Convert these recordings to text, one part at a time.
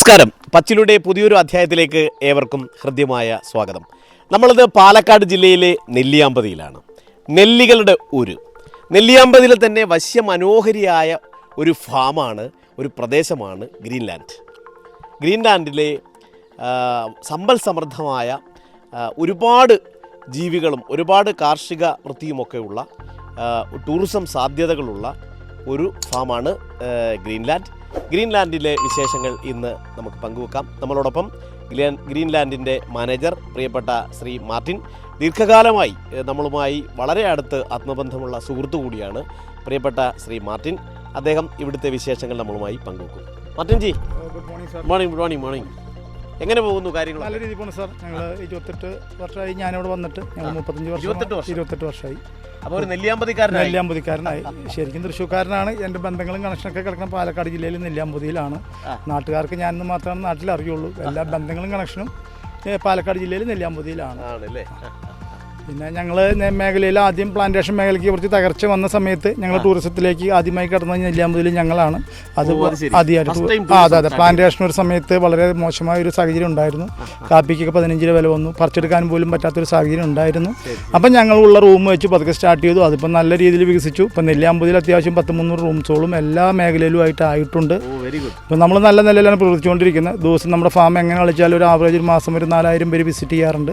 നമസ്കാരം. പച്ചിലൂടെ പുതിയൊരു അധ്യായത്തിലേക്ക് ഏവർക്കും ഹൃദ്യമായ സ്വാഗതം. നമ്മളത് പാലക്കാട് ജില്ലയിലെ നെല്ലിയാമ്പതിയിലാണ്. നെല്ലികളുടെ ഒരു നെല്ലിയാമ്പതിയിലെ തന്നെ വശ്യമനോഹരിയായ ഒരു ഫാമാണ് ഒരു പ്രദേശമാണ് ഗ്രീൻലാൻഡ്. ഗ്രീൻലാൻഡിലെ സമ്പൽ സമൃദ്ധമായ ഒരുപാട് ജീവികളും ഒരുപാട് കാർഷിക വൃത്തിയുമൊക്കെയുള്ള ടൂറിസം സാധ്യതകളുള്ള ഒരു ഫാമാണ് ഗ്രീൻലാൻഡ്. ഗ്രീൻലാൻഡിലെ വിശേഷങ്ങൾ ഇന്ന് നമുക്ക് പങ്കുവെക്കാം. നമ്മളോടൊപ്പം ഗ്രീൻ ഗ്രീൻലാൻഡിന്റെ മാനേജർ പ്രിയപ്പെട്ട ശ്രീ മാർട്ടിൻ. ദീർഘകാലമായി നമ്മളുമായി വളരെ അടുത്ത് ആത്മബന്ധമുള്ള സുഹൃത്തു കൂടിയാണ് പ്രിയപ്പെട്ട ശ്രീ മാർട്ടിൻ. അദ്ദേഹം ഇവിടുത്തെ വിശേഷങ്ങൾ നമ്മളുമായി പങ്കുവെക്കും. Martin ji good morning morning good morning morning എങ്ങനെ പോകുന്നു കാര്യങ്ങൾ നല്ല രീതിയിൽ പോണു സാർ. ഞങ്ങൾ ഇരുപത്തെട്ട് വർഷമായി ഞാനിവിടെ വന്നിട്ട്. ഞങ്ങൾ മുപ്പത്തഞ്ച് വർഷം 28 വർഷം? ഇരുപത്തെട്ട് വർഷമായി. അപ്പോൾ ഒരു നെല്ലിയാമ്പതിക്കാരനായി. നെല്ലിയാമ്പതിക്കാരനായി. ശരിക്കും തൃശ്ശൂർക്കാരനാണ്. എന്റെ ബന്ധങ്ങളും കണക്ഷനൊക്കെ കിടക്കുന്ന പാലക്കാട് ജില്ലയിൽ നെല്ലിയാമ്പതിയിലാണ്. നാട്ടുകാർക്ക് ഞാൻ മാത്രമാണ് നാട്ടിൽ അറിയുള്ളൂ എല്ലാ ബന്ധങ്ങളും കണക്ഷനും പാലക്കാട് ജില്ലയിൽ നെല്ലിയാമ്പതിയിലാണ്. ആണല്ലേ? പിന്നെ ഞങ്ങൾ മേഖലയിൽ ആദ്യം പ്ലാന്റേഷൻ മേഖലയ്ക്ക് കുറച്ച് തകർച്ച വന്ന സമയത്ത് ഞങ്ങൾ ടൂറിസത്തിലേക്ക് ആദ്യമായി കടന്ന നെല്ലിയാമ്പതിൽ ഞങ്ങളാണ്. അത് ആദ്യമായിട്ട് അതെ അതെ. പ്ലാന്റേഷൻ ഒരു സമയത്ത് വളരെ മോശമായ ഒരു സാഹചര്യം ഉണ്ടായിരുന്നു. കാപ്പിക്കൊക്കെ പതിനഞ്ച് രൂപ വില വന്നു. പറിച്ചെടുക്കാൻ പോലും പറ്റാത്തൊരു സാഹചര്യം ഉണ്ടായിരുന്നു. അപ്പം ഞങ്ങളുള്ള റൂം വെച്ച് പതുക്കെ സ്റ്റാർട്ട് ചെയ്തു. അതിപ്പോൾ നല്ല രീതിയിൽ വികസിച്ചു. ഇപ്പം നെല്ലിയാമ്പതിൽ അത്യാവശ്യം പത്ത് മുന്നൂറ് റൂംസോളും എല്ലാ മേഖലയിലുമായിട്ട് ആയിട്ടുണ്ട്. വെരി ഗുഡ് ഇപ്പം നമ്മൾ നല്ല നിലയിലാണ് പ്രവർത്തിച്ചുകൊണ്ടിരിക്കുന്നത്. ദിവസം നമ്മുടെ ഫാം എങ്ങനെ കളിച്ചാലും ഒരു ആവറേജ് ഒരു മാസം ഒരു നാലായിരം പേര് വിസിറ്റ് ചെയ്യാറുണ്ട്.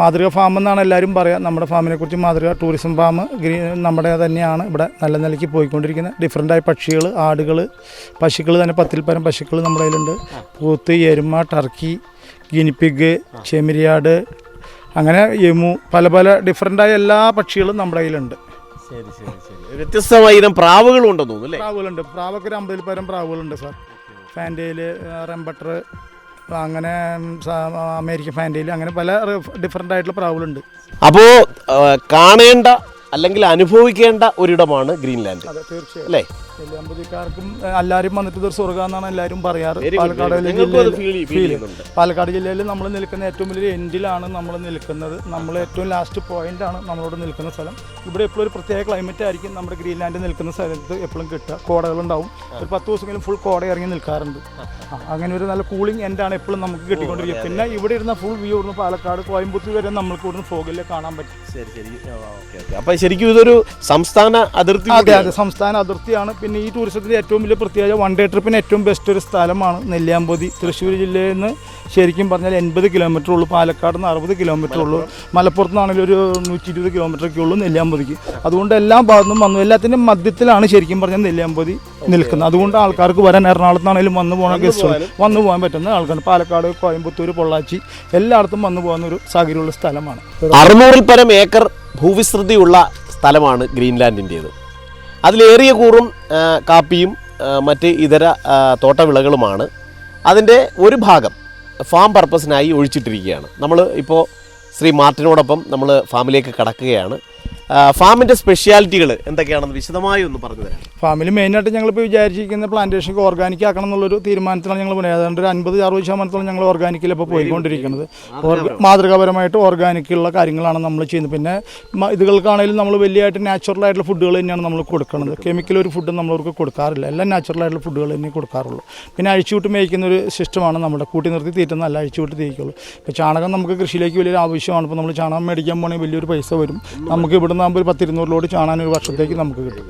മാതൃക ഫാം എന്നാണ് എല്ലാവരും പറയുക. നമ്മുടെ ഫാമിനെ കുറിച്ച് മാതൃക ടൂറിസം ഫാം ഗ്രീൻ നമ്മുടെ തന്നെയാണ് ഇവിടെ നല്ല നിലയ്ക്ക് പോയിക്കൊണ്ടിരിക്കുന്നത്. ഡിഫറെന്റായ പക്ഷികൾ ആടുകൾ പശുക്കൾ തന്നെ പത്തിൽ പരം പശുക്കൾ നമ്മുടെ കയ്യിലുണ്ട്. പൂത്ത് എരുമ ടർക്കി ഗിനിപ്പിഗ് ചെമിരിയാട് അങ്ങനെ യമു പല പല ഡിഫറെന്റായ എല്ലാ പക്ഷികളും നമ്മുടെ കയ്യിലുണ്ട്. ശരി ശരി ശരി. വ്യത്യസ്തമായ ഇനം പ്രാവുകളും ഉണ്ടെന്ന് തോന്നുന്നു അല്ലേ? പ്രാവുകളുണ്ട്. പ്രാവൊക്കെ ഒരു അമ്പതിൽ പരം പ്രാവുകളുണ്ട് സാർ. ഫാന്റയിൽ റെമ്പട്ടർ അങ്ങനെ അമേരിക്കൻ ഫാന്റയിൽ അങ്ങനെ പല ഡിഫറെന്റ് ആയിട്ടുള്ള പ്രാവുകളുണ്ട്. അപ്പോൾ കാണേണ്ട അല്ലെങ്കിൽ അനുഭവിക്കേണ്ട ഒരിടമാണ് ഗ്രീൻലാൻഡ്. അല്ലേ? നെല്ലിയാമ്പതിക്കാർക്കും എല്ലാവരും വന്നിട്ട് ഇതൊരു സ്വർഗം എന്നാണ് എല്ലാവരും പറയാറ് പാലക്കാട് ജില്ലയിൽ ചെയ്യുന്നുണ്ട്. പാലക്കാട് ജില്ലയിൽ നമ്മൾ നിൽക്കുന്ന ഏറ്റവും വലിയ എൻഡിലാണ് നമ്മൾ നിൽക്കുന്നത്. നമ്മൾ ഏറ്റവും ലാസ്റ്റ് പോയിന്റ് ആണ് നമ്മളോട് നിൽക്കുന്ന സ്ഥലം. ഇവിടെ എപ്പോഴും ഒരു പ്രത്യേക ക്ലൈമറ്റ് ആയിരിക്കും നമ്മുടെ ഗ്രീൻലാൻഡ് നിൽക്കുന്ന സ്ഥലത്ത് എപ്പോഴും കിട്ടുക. കോടകളുണ്ടാവും. ഒരു പത്ത് ദിവസമെങ്കിലും ഫുൾ കോട ഇറങ്ങി നിൽക്കാറുണ്ട്. അങ്ങനെ ഒരു നല്ല കൂളിംഗ് എൻഡാണ് എപ്പോഴും നമുക്ക് കിട്ടിക്കൊണ്ടിരിക്കുക. പിന്നെ ഇവിടെ ഇരുന്ന ഫുൾ വ്യൂ ഇവിടുന്ന് പാലക്കാട് കോയമ്പത്തൂർ വരെ നമുക്ക് ഇവിടുന്ന് ഫോഗിലെ കാണാൻ പറ്റും. ശരി ശരി. അപ്പൊ ശരിക്കും ഇതൊരു സംസ്ഥാന അതിർത്തി അതെ അതെ. സംസ്ഥാന അതിർത്തിയാണ്. പിന്നെ ഈ ടൂറിസത്തിന്റെ ഏറ്റവും വലിയ പ്രത്യേകത വൺ ഡേ ട്രിപ്പിന് ഏറ്റവും ബെസ്റ്റ് ഒരു സ്ഥലമാണ് നെല്ലിയാമ്പതി. തൃശ്ശൂർ ജില്ലയിൽ നിന്ന് ശരിക്കും പറഞ്ഞാൽ എൺപത് കിലോമീറ്റർ ഉള്ളൂ. പാലക്കാട് നിന്ന് അറുപത് കിലോമീറ്റർ ഉള്ളൂ. മലപ്പുറത്ത് നിന്നാണെങ്കിൽ ഒരു നൂറ്റി ഇരുപത് കിലോമീറ്റർ ഒക്കെ ഉള്ളൂ നെല്ലിയാമ്പതിക്ക്. അതുകൊണ്ട് എല്ലാ ഭാഗത്തും വന്നു. എല്ലാത്തിന്റെ മധ്യത്തിലാണ് ശരിക്കും പറഞ്ഞാൽ നെല്ലിയാമ്പതി നിൽക്കുന്നത്. അതുകൊണ്ട് ആൾക്കാർക്ക് വരാൻ എറണാകുളത്താണെങ്കിലും വന്നു പോകണ ഗസ്റ്റ് വന്നു പോകാൻ പറ്റുന്ന ആൾക്കാർ പാലക്കാട് കോയമ്പത്തൂർ പൊള്ളാച്ചി എല്ലായിടത്തും വന്നു പോകുന്ന ഒരു സാഹചര്യമുള്ള സ്ഥലമാണ്. അറുന്നൂറിൽ പരം ഏക്കർ ഭൂവിസ്തൃതിയുള്ള സ്ഥലമാണ് ഗ്രീൻലാൻഡിന്റേത്. അതിലേറിയ കൂറും കാപ്പിയും മറ്റ് ഇതര തോട്ടവിളകളുമാണ്. അതിന്റെ ഒരു ഭാഗം ഫാം പർപ്പസിനായി ഒഴിച്ചിട്ടിരിക്കുകയാണ്. നമ്മൾ ഇപ്പോൾ ശ്രീ മാർട്ടിനോടൊപ്പം നമ്മൾ ഫാമിലേക്ക് കടക്കുകയാണ്. ആ, ഫാമിന്റെ സ്പെഷ്യാലിറ്റികൾ എന്തൊക്കെയാണെന്ന് വിശദമായി ഒന്ന് പറഞ്ഞു തരാം. ഫാമിൽ മെയിനായിട്ട് ഞങ്ങളിപ്പോൾ വിചാരിച്ചിരിക്കുന്ന പ്ലാന്റേഷൻ ഓർഗാനിക് ആക്കണം എന്നുള്ളൊരു തീരുമാനത്തിലാണ് ഞങ്ങൾ പോയത് ഏതാണ്ട് ഒരു അൻപത് അറുപത് ശതമാനത്തോളം ഞങ്ങൾ ഓർഗാനിക്കിൽ ഇപ്പോൾ പോയിക്കൊണ്ടിരിക്കുന്നത് മാതൃകാപരമായിട്ട്. ഓർഗാനിക്കുള്ള കാര്യങ്ങളാണ് നമ്മൾ ചെയ്യുന്നത്. പിന്നെ ഇതുകൾക്കാണെങ്കിലും നമ്മൾ വലിയതായിട്ട് നാച്ചുറൽ ആയിട്ടുള്ള ഫുഡുകൾ തന്നെയാണ് നമ്മൾ കൊടുക്കുന്നത് കെമിക്കൽ ഒരു ഫുഡ് നമ്മളവർക്ക് കൊടുക്കാറില്ല. എല്ലാം നാച്ചുറൽ ആയിട്ടുള്ള ഫുഡുകൾ തന്നെ കൊടുക്കാറുള്ളൂ. പിന്നെ അഴിച്ചുവിട്ട് മേയ്ക്കുന്ന ഒരു സിസ്റ്റമാണ് നമ്മുടെ കൂട്ടി നിർത്തി തീറ്റുന്നതല്ല അഴിച്ചുവിട്ട് തീക്കുള്ളൂ. ഇപ്പോൾ ചാണകം നമുക്ക് കൃഷിയിലേക്ക് വലിയൊരു ആവശ്യമാണ്. ഇപ്പോൾ നമ്മൾ ചാണകം മേടിക്കാൻ പോകണമെങ്കിൽ വലിയൊരു പൈസ വരും. നമുക്ക് ഇവിടുന്ന് ആകുമ്പോൾ ഒരു പത്തിരുന്നൂറ് ലോഡ് ചാണാൻ ഒരു വർഷത്തേക്ക് നമുക്ക് കിട്ടും.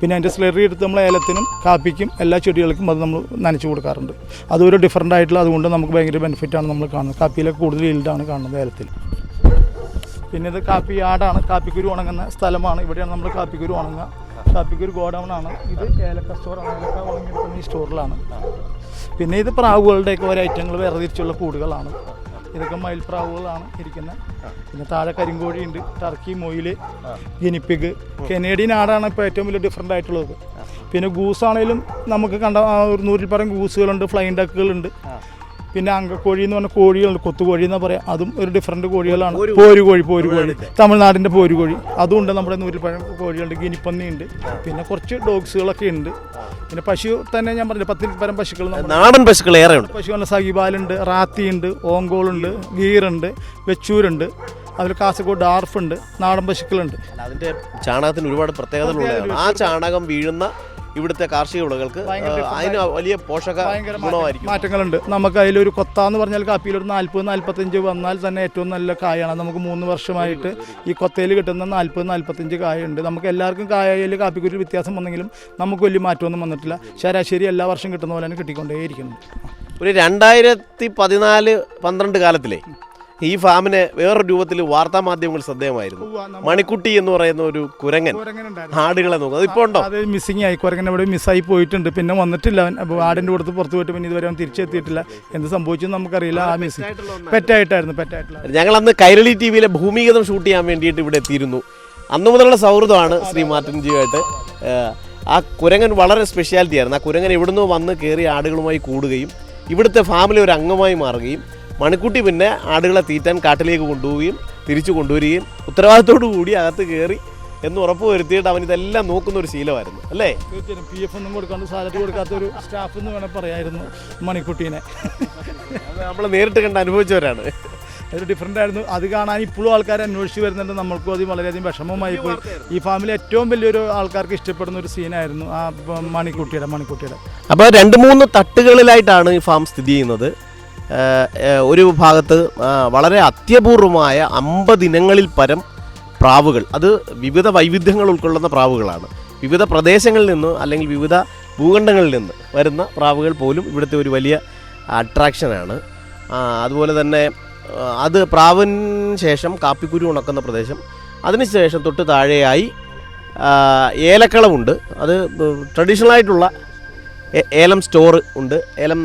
പിന്നെ അതിന്റെ സ്ലറി എടുത്ത് നമ്മൾ ഏലത്തിനും കാപ്പിക്കും എല്ലാ ചെടികൾക്കും അത് നമ്മൾ നനച്ചു കൊടുക്കാറുണ്ട്. അതൊരു ഡിഫറന്റ് ആയിട്ടുള്ള അതുകൊണ്ട് നമുക്ക് ഭയങ്കര ബെനിഫിറ്റാണ് നമ്മൾ കാണുന്നത്. കാപ്പിയിലൊക്കെ കൂടുതൽ ഈൽഡാണ് കാണുന്നത് ഏലത്തിൽ. പിന്നെ ഇത് കാപ്പി ആടാണ്. കാപ്പിക്കുരു ഉണങ്ങുന്ന സ്ഥലമാണ്. ഇവിടെയാണ് നമ്മൾ കാപ്പിക്കുരു ഉണങ്ങുക. കാപ്പിക്കുരു ഗോഡൗൺ ആണ്. ഇത് ഏലക്ക സ്റ്റോറാണ് ഏലക്ക ഉണങ്ങിയെടുക്കുന്ന ഈ സ്റ്റോറിലാണ് പിന്നെ ഇത് പ്രാവുകളുടെയൊക്കെ ഒരു ഐറ്റങ്ങൾ വേറെ തിരിച്ചുള്ള കൂടുകളാണ്. ഇതൊക്കെ മയിൽപ്രാവുകളാണ് ഇരിക്കുന്നത്. പിന്നെ താഴെ കരിങ്കോഴി ഉണ്ട് ടർക്കി മൊയിൽ ഗിനിപ്പിഗ്. കനേഡിയൻ ആടാണ് ഇപ്പോൾ ഏറ്റവും വലിയ ഡിഫറെന്റ് ആയിട്ടുള്ളത്. പിന്നെ ഗൂസ് ആണെങ്കിലും നമുക്ക് കണ്ട ഒരു നൂറിൽ പരം ഗൂസുകളുണ്ട് ഫ്ലൈൻ ഡക്കുകളുണ്ട് പിന്നെ അങ്കക്കോഴി എന്ന് പറഞ്ഞ കോഴികളുണ്ട് കൊത്തുകോഴി എന്ന് പറയാം. അതും ഒരു ഡിഫറെന്റ് കോഴികളാണ്. പോരുകോഴി പോരുകോഴി. തമിഴ്നാടിന്റെ പോരുകോഴി. അതും ഉണ്ട് നമ്മുടെ നൂരിപ്പഴം കോഴികളുണ്ട് ഗിനിപ്പന്നി ഉണ്ട് പിന്നെ കുറച്ച് ഡോഗ്സുകളൊക്കെ ഉണ്ട്. പിന്നെ പശു തന്നെ ഞാൻ പറഞ്ഞു പത്തിൽ പരം പശുക്കൾ നാടൻ പശുക്കൾ ഏറെ ഉണ്ട് പശുക്കളുടെ സഹിബാലുണ്ട് റാത്തിയുണ്ട് ഓങ്കോളുണ്ട് ഗീറുണ്ട് വെച്ചൂരുണ്ട്. അതിൽ കാസർഗോഡ് ഡാർഫുണ്ട് നാടൻ പശുക്കളുണ്ട്. അതിന്റെ അതിന്റെ ചാണകത്തിന് ഒരുപാട് പ്രത്യേകതകളുണ്ട്. ആ ചാണകം വീഴുന്ന ഇവിടുത്തെ കാർഷിക വിളകൾക്ക് അതിന് വലിയ പോഷക ഗുണമായിരിക്കും. മാറ്റങ്ങളുണ്ട്. നമുക്ക് അതിലൊരു കൊത്ത എന്ന് പറഞ്ഞാൽ കാപ്പിയിൽ ഒരു നാൽപ്പത് നാൽപ്പത്തഞ്ച് വന്നാൽ തന്നെ ഏറ്റവും നല്ല കായാണ്. നമുക്ക് മൂന്ന് വർഷമായിട്ട് ഈ കൊത്തയിൽ കിട്ടുന്ന നാൽപ്പത് നാൽപ്പത്തഞ്ച് കായുണ്ട്. നമുക്ക് എല്ലാവർക്കും കായയിൽ കാപ്പിക്കൊരു വ്യത്യാസം വന്നെങ്കിലും നമുക്ക് വലിയ മാറ്റമൊന്നും വന്നിട്ടില്ല. ശരാശരി എല്ലാ വർഷം കിട്ടുന്ന പോലെ തന്നെ കിട്ടിക്കൊണ്ടേയിരിക്കുന്നു. ഒരു രണ്ടായിരത്തി പതിനാല് പന്ത്രണ്ട് കാലത്തിലെ ഈ ഫാമിന് വേറൊരു രൂപത്തിൽ വാർത്താ മാധ്യമങ്ങൾ ശ്രദ്ധേയമായിരുന്നു. മണിക്കുട്ടി എന്ന് പറയുന്ന ഒരു കുരങ്ങൻ ആടുകളെ നോക്കും. അതിപ്പോ ഉണ്ടോ? അത് മിസ്സിങ് ആയി. കുരങ്ങൻ ഇവിടെ മിസ്സായി പോയിട്ടുണ്ട്. പിന്നെ വന്നിട്ടില്ല അപ്പോൾ ആടിന്റെ കൊടുത്ത് പുറത്ത് പോയിട്ട് പിന്നെ ഇതുവരെ തിരിച്ചെത്തിയിട്ടില്ല. എന്ത് സംഭവിച്ചു നമുക്കറിയില്ല. ആ മിസ് പെറ്റായിട്ടായിരുന്നു പെറ്റായിട്ടുള്ള ഞങ്ങൾ അന്ന് കൈരളി ടി വിയിലെ ഭൂമിഗതം ഷൂട്ട് ചെയ്യാൻ വേണ്ടിയിട്ട് ഇവിടെ എത്തിയിരുന്നു. അന്നു മുതലുള്ള സൗഹൃദമാണ് ശ്രീ മാർട്ടിൻജിയുമായിട്ട് ആ കുരങ്ങൻ വളരെ സ്പെഷ്യാലിറ്റി ആയിരുന്നു. ആ കുരങ്ങൻ ഇവിടുന്ന് വന്ന് കയറി ആടുകളുമായി കൂടുകയും ഇവിടുത്തെ ഫാമിലി ഒരു അംഗമായി മാറുകയും മണിക്കുട്ടി പിന്നെ ആടുകളെ തീറ്റാൻ കാട്ടിലേക്ക് കൊണ്ടുപോവുകയും തിരിച്ചു കൊണ്ടുവരികയും ഉത്തരവാദിത്തോടു കൂടി അകത്ത് കയറി എന്ന് ഉറപ്പ് വരുത്തിയിട്ട് അവൻ ഇതെല്ലാം നോക്കുന്ന ഒരു ശീലമായിരുന്നു. അല്ലേ? തീർച്ചയായും പി എഫ് ഒന്നും കൊടുക്കാണ്ട് സാലറി കൊടുക്കാത്ത ഒരു സ്റ്റാഫ് എന്ന് വേണമെങ്കിൽ പറയായിരുന്നു മണിക്കുട്ടീനെ. നമ്മൾ നേരിട്ട് കണ്ട് അനുഭവിച്ചവരാണ്. ഒരു ഡിഫറെന്റ് ആയിരുന്നു. അത് കാണാൻ ഇപ്പോഴും ആൾക്കാർ അന്വേഷിച്ച് വരുന്നുണ്ട്. നമ്മൾക്കും അത് വളരെയധികം വിഷമമായി പോയി. ഈ ഫാമിലി ഏറ്റവും വലിയൊരു ആൾക്കാർക്ക് ഇഷ്ടപ്പെടുന്ന ഒരു സീനായിരുന്നു ആ മണിക്കുട്ടിയുടെ മണിക്കുട്ടിയുടെ. അപ്പോൾ രണ്ട് മൂന്ന് തട്ടുകളിലായിട്ടാണ് ഈ ഫാം സ്ഥിതി ചെയ്യുന്നത്. ഒരു ഭാഗത്ത് വളരെ അത്യപൂർവമായ അമ്പത് ഇനങ്ങളിൽ പരം പ്രാവുകൾ. അത് വിവിധ വൈവിധ്യങ്ങൾ ഉൾക്കൊള്ളുന്ന പ്രാവുകളാണ്. വിവിധ പ്രദേശങ്ങളിൽ നിന്ന് അല്ലെങ്കിൽ വിവിധ ഭൂഖണ്ഡങ്ങളിൽ നിന്ന് വരുന്ന പ്രാവുകൾ പോലും ഇവിടുത്തെ ഒരു വലിയ അട്രാക്ഷനാണ് അതുപോലെ തന്നെ അത് പ്രാവിന് ശേഷം കാപ്പിക്കുരു ഉണക്കുന്ന പ്രദേശം. അതിനുശേഷം തൊട്ട് താഴെയായി ഏലക്കളമുണ്ട് അത് ട്രഡീഷണൽ ആയിട്ടുള്ള ഏലം സ്റ്റോർ ഉണ്ട്. ഏലം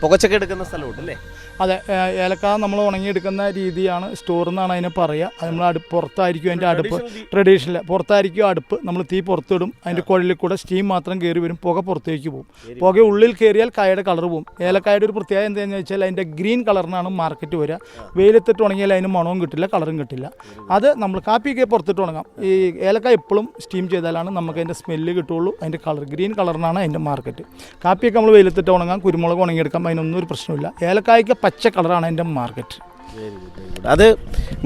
പുകച്ചൊക്കെ എടുക്കുന്ന സ്ഥലമുണ്ട് അല്ലേ? അതെ ഏലക്ക നമ്മൾ ഉണങ്ങിയെടുക്കുന്ന രീതിയാണ് സ്റ്റോർ എന്നാണ് അതിനെ പറയുക അത് നമ്മൾ അടുപ്പ് പുറത്തായിരിക്കും അതിന്റെ അടുപ്പ്. ട്രഡീഷണൽ പുറത്തായിരിക്കും അടുപ്പ്. നമ്മൾ തീ പുറത്തിടും അതിന്റെ കുഴലിൽ കൂടെ സ്റ്റീം മാത്രം കയറി വരും പുക പുറത്തേക്ക് പോകും പുക ഉള്ളിൽ കയറിയാൽ കായയുടെ കളർ പോകും ഏലക്കായുടെ ഒരു പ്രത്യേകത എന്താണെന്ന് വെച്ചാൽ അതിന്റെ ഗ്രീൻ കളറിനാണ് മാർക്കറ്റ് വരിക വെയിലത്തിട്ട് ഉണങ്ങിയാൽ അതിന് മണവും കിട്ടില്ല കളറും കിട്ടില്ല. അത് നമ്മൾ കാപ്പിയൊക്കെ പുറത്തിട്ട് ഉണങ്ങാം. ഈ ഏലക്ക എപ്പോഴും സ്റ്റീം ചെയ്താലാണ് നമുക്ക് അതിന്റെ സ്മെല്ല് കിട്ടുള്ളൂ അതിന്റെ കളർ ഗ്രീൻ കളറിനാണ് അതിന്റെ മാർക്കറ്റ് കാപ്പിയൊക്കെ നമ്മൾ വെയിലത്തിട്ട് ഉണങ്ങാം കുരുമുളക് ഉണങ്ങിയെടുക്കാം അതിനൊന്നും ഒരു പ്രശ്നമില്ല ഏലക്കായ്ക്ക് പച്ച കളറാണ് അതിന്റെ മാർക്കറ്റ് അത്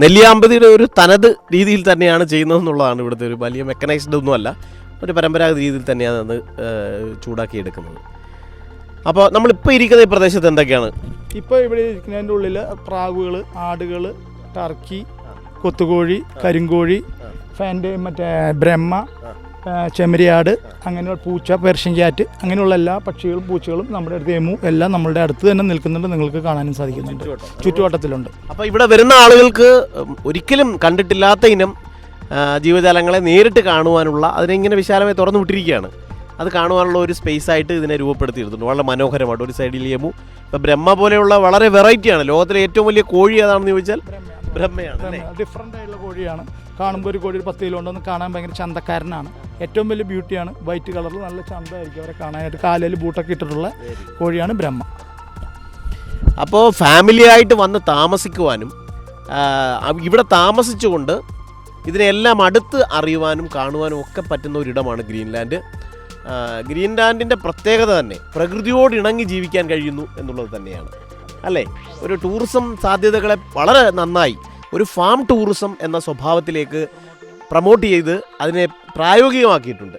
നെല്ലിയാമ്പതിയുടെ ഒരു തനത് രീതിയിൽ തന്നെയാണ് ചെയ്യുന്നതെന്നുള്ളതാണ് ഇവിടുത്തെ ഒരു വലിയ മെക്കനൈസ്ഡ് ഒന്നുമല്ല ഒരു പരമ്പരാഗത രീതിയിൽ തന്നെയാണ് അത് ചൂടാക്കിയെടുക്കുന്നത്. ചൂടാക്കി എടുക്കുന്നത് അപ്പോൾ നമ്മളിപ്പോൾ ഇരിക്കുന്ന ഈ പ്രദേശത്ത് എന്തൊക്കെയാണ്? ഇപ്പോൾ ഇവിടെ ഇരിക്കുന്നതിന്റെ ഉള്ളിൽ പ്രാവുകൾ ആടുകൾ ടർക്കി കൊത്തുകോഴി കരിങ്കോഴി ഫാന്റെ മറ്റേ ബ്രഹ്മ ചെമ്മരിയാട് അങ്ങനെയുള്ള പൂച്ച പെർഷ്യൻ ക്യാറ്റ് അങ്ങനെയുള്ള എല്ലാ പക്ഷികളും പൂച്ചകളും നമ്മുടെ അടുത്ത് എമു എല്ലാം നമ്മുടെ അടുത്ത് തന്നെ നിൽക്കുന്നുണ്ട്. നിങ്ങൾക്ക് കാണാനും സാധിക്കുന്നുണ്ട്. ചുറ്റുവട്ടത്തിലുണ്ട്. അപ്പോൾ ഇവിടെ വരുന്ന ആളുകൾക്ക് ഒരിക്കലും കണ്ടിട്ടില്ലാത്ത ഇനം ജീവജാലങ്ങളെ നേരിട്ട് കാണുവാനുള്ള അതിനെങ്ങനെ വിശാലമായി തുറന്നു വിട്ടിരിക്കുകയാണ്. അത് കാണുവാനുള്ള ഒരു സ്പേസ് ആയിട്ട് ഇതിനെ രൂപപ്പെടുത്തിയിട്ടുണ്ട്. വളരെ മനോഹരമായിട്ട്. ഒരു സൈഡിൽ യമു ഇപ്പോൾ ബ്രഹ്മ പോലെയുള്ള വളരെ വെറൈറ്റിയാണ് ലോകത്തിലെ ഏറ്റവും വലിയ കോഴി ഏതാണെന്ന് ചോദിച്ചാൽ ബ്രഹ്മയാണ് ഡിഫറെന്റ് ആയിട്ടുള്ള കോഴിയാണ് കാണുമ്പോൾ ഒരു കോഴി ഒരു പത്ത് കിലോ ഉണ്ടെന്ന് കാണാൻ ഭയങ്കര ചന്തക്കാരനാണ്. ഏറ്റവും വലിയ ബ്യൂട്ടിയാണ് വൈറ്റ് കളറിൽ നല്ല ചന്തമായിരിക്കും അവരെ കാണാനായിട്ട് കാലിൽ ബൂട്ടൊക്കെ ഇട്ടിട്ടുള്ള കോഴിയാണ് ബ്രഹ്മ. അപ്പോൾ ഫാമിലി ആയിട്ട് വന്ന് താമസിക്കുവാനും ഇവിടെ താമസിച്ചുകൊണ്ട് ഇതിനെല്ലാം അടുത്ത് അറിയുവാനും കാണുവാനും ഒക്കെ പറ്റുന്ന ഒരിടമാണ് ഗ്രീൻലാൻഡ്. ഗ്രീൻലാൻഡിന്റെ പ്രത്യേകത തന്നെ പ്രകൃതിയോട് ഇണങ്ങി ജീവിക്കാൻ കഴിയുന്നു എന്നുള്ളത് തന്നെയാണ്. അല്ലേ? ഒരു ടൂറിസം സാധ്യതകളെ വളരെ നന്നായി. ഒരു ഫാം ടൂറിസം എന്ന സ്വഭാവത്തിലേക്ക് പ്രൊമോട്ട് ചെയ്ത് അതിനെ പ്രായോഗികമാക്കിയിട്ടുണ്ട്.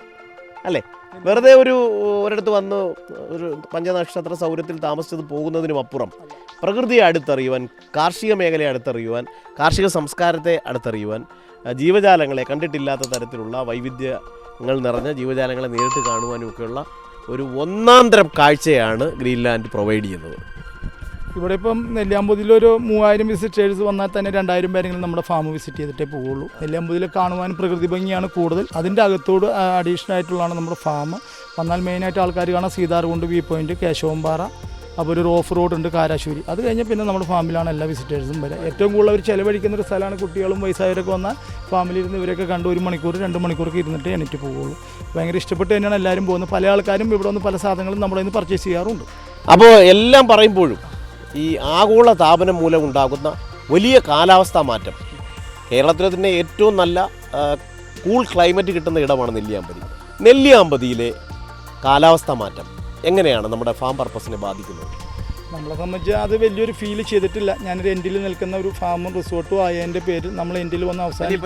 അല്ലേ? വെറുതെ ഒരു ഒരിടത്ത് വന്ന് ഒരു പഞ്ചനക്ഷത്ര സൗരത്തിൽ താമസിച്ചത് പോകുന്നതിനും അപ്പുറം പ്രകൃതിയെ അടുത്തറിയുവാൻ കാർഷിക മേഖലയെ അടുത്തറിയുവാൻ കാർഷിക സംസ്കാരത്തെ അടുത്തറിയുവാൻ ജീവജാലങ്ങളെ കണ്ടിട്ടില്ലാത്ത തരത്തിലുള്ള വൈവിധ്യങ്ങൾ നിറഞ്ഞ ജീവജാലങ്ങളെ നേരിട്ട് കാണുവാനുമൊക്കെയുള്ള ഒരു ഒന്നാം തരം കാഴ്ചയാണ് ഗ്രീൻലാൻഡ് പ്രൊവൈഡ് ചെയ്യുന്നത്. ഇവിടെ ഇപ്പം നെല്ലിയാമ്പതിലൊരു മൂവായിരം വിസിറ്റേഴ്സ് വന്നാൽ തന്നെ രണ്ടായിരം പേരെങ്കിലും നമ്മുടെ ഫാം വിസിറ്റ് ചെയ്തിട്ടേ പോവുള്ളൂ. നെല്ലിയാമ്പതിൽ കാണുവാൻ പ്രകൃതി ഭംഗിയാണ് കൂടുതൽ. അതിന്റെ അകത്തോട് അഡീഷണൽ ആയിട്ടുള്ളതാണ് നമ്മുടെ ഫാം വന്നാൽ മെയിനായിട്ട് ആൾക്കാർ കാണാൻ സീതാർകുണ്ട് വ്യൂ പോയിന്റ് കേശവമ്പാറ അപ്പോൾ ഒരു ഓഫ് റോഡ് ഉണ്ട് കാരാശൂരി അത് കഴിഞ്ഞാൽ പിന്നെ നമ്മുടെ ഫാമിലാണ് എല്ലാ വിസിറ്റേഴ്സും വരിക ഏറ്റവും കൂടുതൽ അവർ ചിലവഴിക്കുന്ന ഒരു സ്ഥലമാണ് കുട്ടികളും വയസ്സായവരൊക്കെ വന്നാൽ ഫാമിലി ഇരുന്ന് ഇവരൊക്കെ കണ്ട് ഒരു മണിക്കൂർ രണ്ട് മണിക്കൂറൊക്കെ ഇരുന്നിട്ട് എണീറ്റ് പോവുള്ളൂ. ഭയങ്കര ഇഷ്ടപ്പെട്ട് തന്നെയാണ് എല്ലാവരും പോകുന്നത്. പല ആൾക്കാരും ഇവിടെ വന്ന് പല സാധനങ്ങളും നമ്മുടെ നിന്ന് പർച്ചേസ് ചെയ്യാറുണ്ട്. അപ്പോൾ എല്ലാം പറയുമ്പോഴും ഈ ആഗോള താപനം മൂലം ഉണ്ടാകുന്ന വലിയ കാലാവസ്ഥാ മാറ്റം. കേരളത്തിലെ തന്നെ ഏറ്റവും നല്ല കൂൾ ക്ലൈമറ്റ് കിട്ടുന്ന ഇടമാണ് നെല്ലിയാമ്പതി. നെല്ലിയാമ്പതിയിലെ കാലാവസ്ഥാ മാറ്റം എങ്ങനെയാണ് നമ്മുടെ ഫാം പർപ്പസിനെ ബാധിക്കുന്നത്? നമ്മളെ സംബന്ധിച്ച് അത് വലിയൊരു ഫീൽ ചെയ്തിട്ടില്ല. ഞാൻ എൻഡിൽ നിൽക്കുന്ന ഒരു ഫാമും റിസോർട്ടും ആയതിന്റെ പേരിൽ നമ്മൾ എൻഡിൽ വന്ന് അവസാനം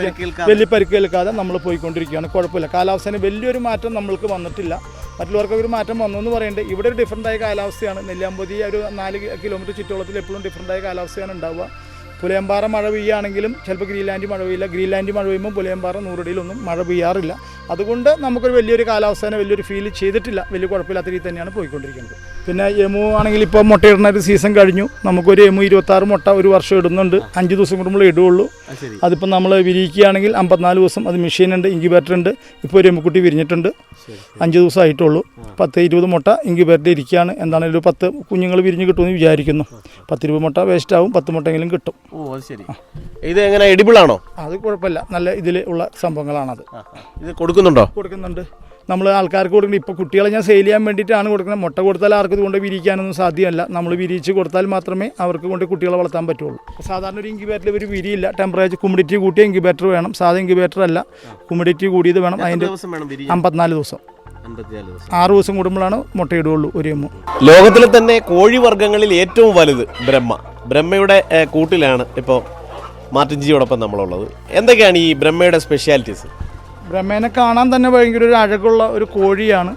വലിയ പരിക്ക് കേൾക്കാതെ നമ്മൾ പോയിക്കൊണ്ടിരിക്കുകയാണ്. കുഴപ്പമില്ല. കാലാവസ്ഥയിൽ വലിയൊരു മാറ്റം നമ്മൾക്ക് വന്നിട്ടില്ല. മറ്റുള്ളവർക്കൊക്കെ ഒരു മാറ്റം വന്നു എന്ന് പറയുന്നുണ്ട് ഇവിടെ ഒരു ഡിഫറന്റ് ആയ കാലാവസ്ഥയാണ്. നെല്ലിയാമ്പതി ഒരു നാല് കിലോമീറ്റർ ചുറ്റോളത്തിൽ എപ്പോഴും ഡിഫറന്റ് ആയ കാലാവസ്ഥയാണ് ഉണ്ടാവുക. പുലയമ്പാറ മഴ പെയ്യുകയാണെങ്കിലും ചിലപ്പോൾ ഗ്രീൻലാൻഡ് മഴ പെയ്യില്ല. ഗ്രീൻലാൻഡ് മഴ പെയ്യുമ്പോൾ പുലയമ്പാറ നൂറടിയിലൊന്നും മഴ പെയ്യാറില്ല. അതുകൊണ്ട് നമുക്കൊരു വലിയൊരു കാലാവസ്ഥേനെ വലിയൊരു ഫീൽ ചെയ്തിട്ടില്ല. വലിയ കുഴപ്പമില്ലാത്ത രീതിയിൽ തന്നെയാണ് പോയിക്കൊണ്ടിരിക്കുന്നത്. പിന്നെ എമു ആണെങ്കിൽ ഇപ്പോൾ മുട്ടയിടുന്ന ഒരു സീസൺ കഴിഞ്ഞു. നമുക്കൊരു എമു ഇരുപത്താറ് മുട്ട ഒരു വർഷം ഇടുന്നുണ്ട്. അഞ്ച് ദിവസം കൂടുമ്പോൾ ഇടുകയുള്ളൂ. അതിപ്പോൾ നമ്മൾ വിരിയിക്കുകയാണെങ്കിൽ അമ്പത്തിനാല് ദിവസം അത് മെഷീൻ ഉണ്ട് ഇൻക്യുബേറ്റർ ഉണ്ട്. ഇപ്പോൾ ഒരു എമ്മുക്കുട്ടി വിരിഞ്ഞിട്ടുണ്ട്. അഞ്ച് ദിവസം ആയിട്ടുള്ളൂ. പത്ത് ഇരുപത് മുട്ട ഇൻക്യുബേറ്ററിൽ ഇരിക്കുകയാണ്. എന്താണെങ്കിലും ഒരു പത്ത് കുഞ്ഞുങ്ങൾ വിരിഞ്ഞ് കിട്ടുമെന്ന് വിചാരിക്കുന്നു. പത്ത് ഇരുപത് മുട്ട വേസ്റ്റ് ആവും. പത്ത് മുട്ടെങ്കിലും കിട്ടും. ഓ അത് ശരി. ഇത് എങ്ങനെ എഡിബിൾ ആണോ? അത് കുഴപ്പമില്ല. നല്ല ഇതിൽ ഉള്ള സംഭവങ്ങളാണത്. ഇത് കൊടുക്കുന്നുണ്ടോ? കൊടുക്കുന്നുണ്ട്. നമ്മൾ ആൾക്കാർക്ക് കൊടുക്കുന്നത് ഇപ്പോൾ കുട്ടികളെ ഞാൻ സെയിൽ ചെയ്യാൻ വേണ്ടിയിട്ടാണ് കൊടുക്കുന്നത്. മുട്ട കൊടുത്താൽ ആർക്കും ഇതുകൊണ്ട് വിരിയിക്കാനൊന്നും സാധ്യമല്ല. നമ്മൾ വിരിയിച്ച് കൊടുത്താൽ മാത്രമേ അവർക്ക് കൊണ്ട് കുട്ടികളെ വളർത്താൻ പറ്റുള്ളൂ. സാധാരണ ഒരു ഇൻക്യുബേറ്ററിൽ ഒരു വിരിയില്ല. ടെമ്പറേച്ചർ കുമിഡിറ്റി കൂട്ടിയ ഇൻക്യുബേറ്റർ വേണം. സാധാ ഇൻക്യുബേറ്റർ അല്ല. കുമിഡിറ്റി കൂടിയത് വേണം. അതിന്റെ ദിവസം വേണം അമ്പത്തിനാല് ദിവസം. ആറ് ദിവസം കൂടുമ്പോഴാണ് മുട്ടയിടുകയുള്ളൂ ഒരു എമ്മു. ലോകത്തിലെ തന്നെ കോഴി വർഗങ്ങളിൽ ഏറ്റവും വലുത് ബ്രഹ്മ. ബ്രഹ്മയുടെ കൂട്ടിലാണ് ഇപ്പോൾ മാർട്ടിൻ ജിയോടൊപ്പം നമ്മളുള്ളത്. എന്തൊക്കെയാണ് ഈ ബ്രഹ്മയുടെ സ്പെഷ്യാലിറ്റീസ് ബ്രഹ്മേനെ കാണാൻ തന്നെ ഭയങ്കര ഒരു അഴകുള്ള ഒരു കോഴിയാണ്.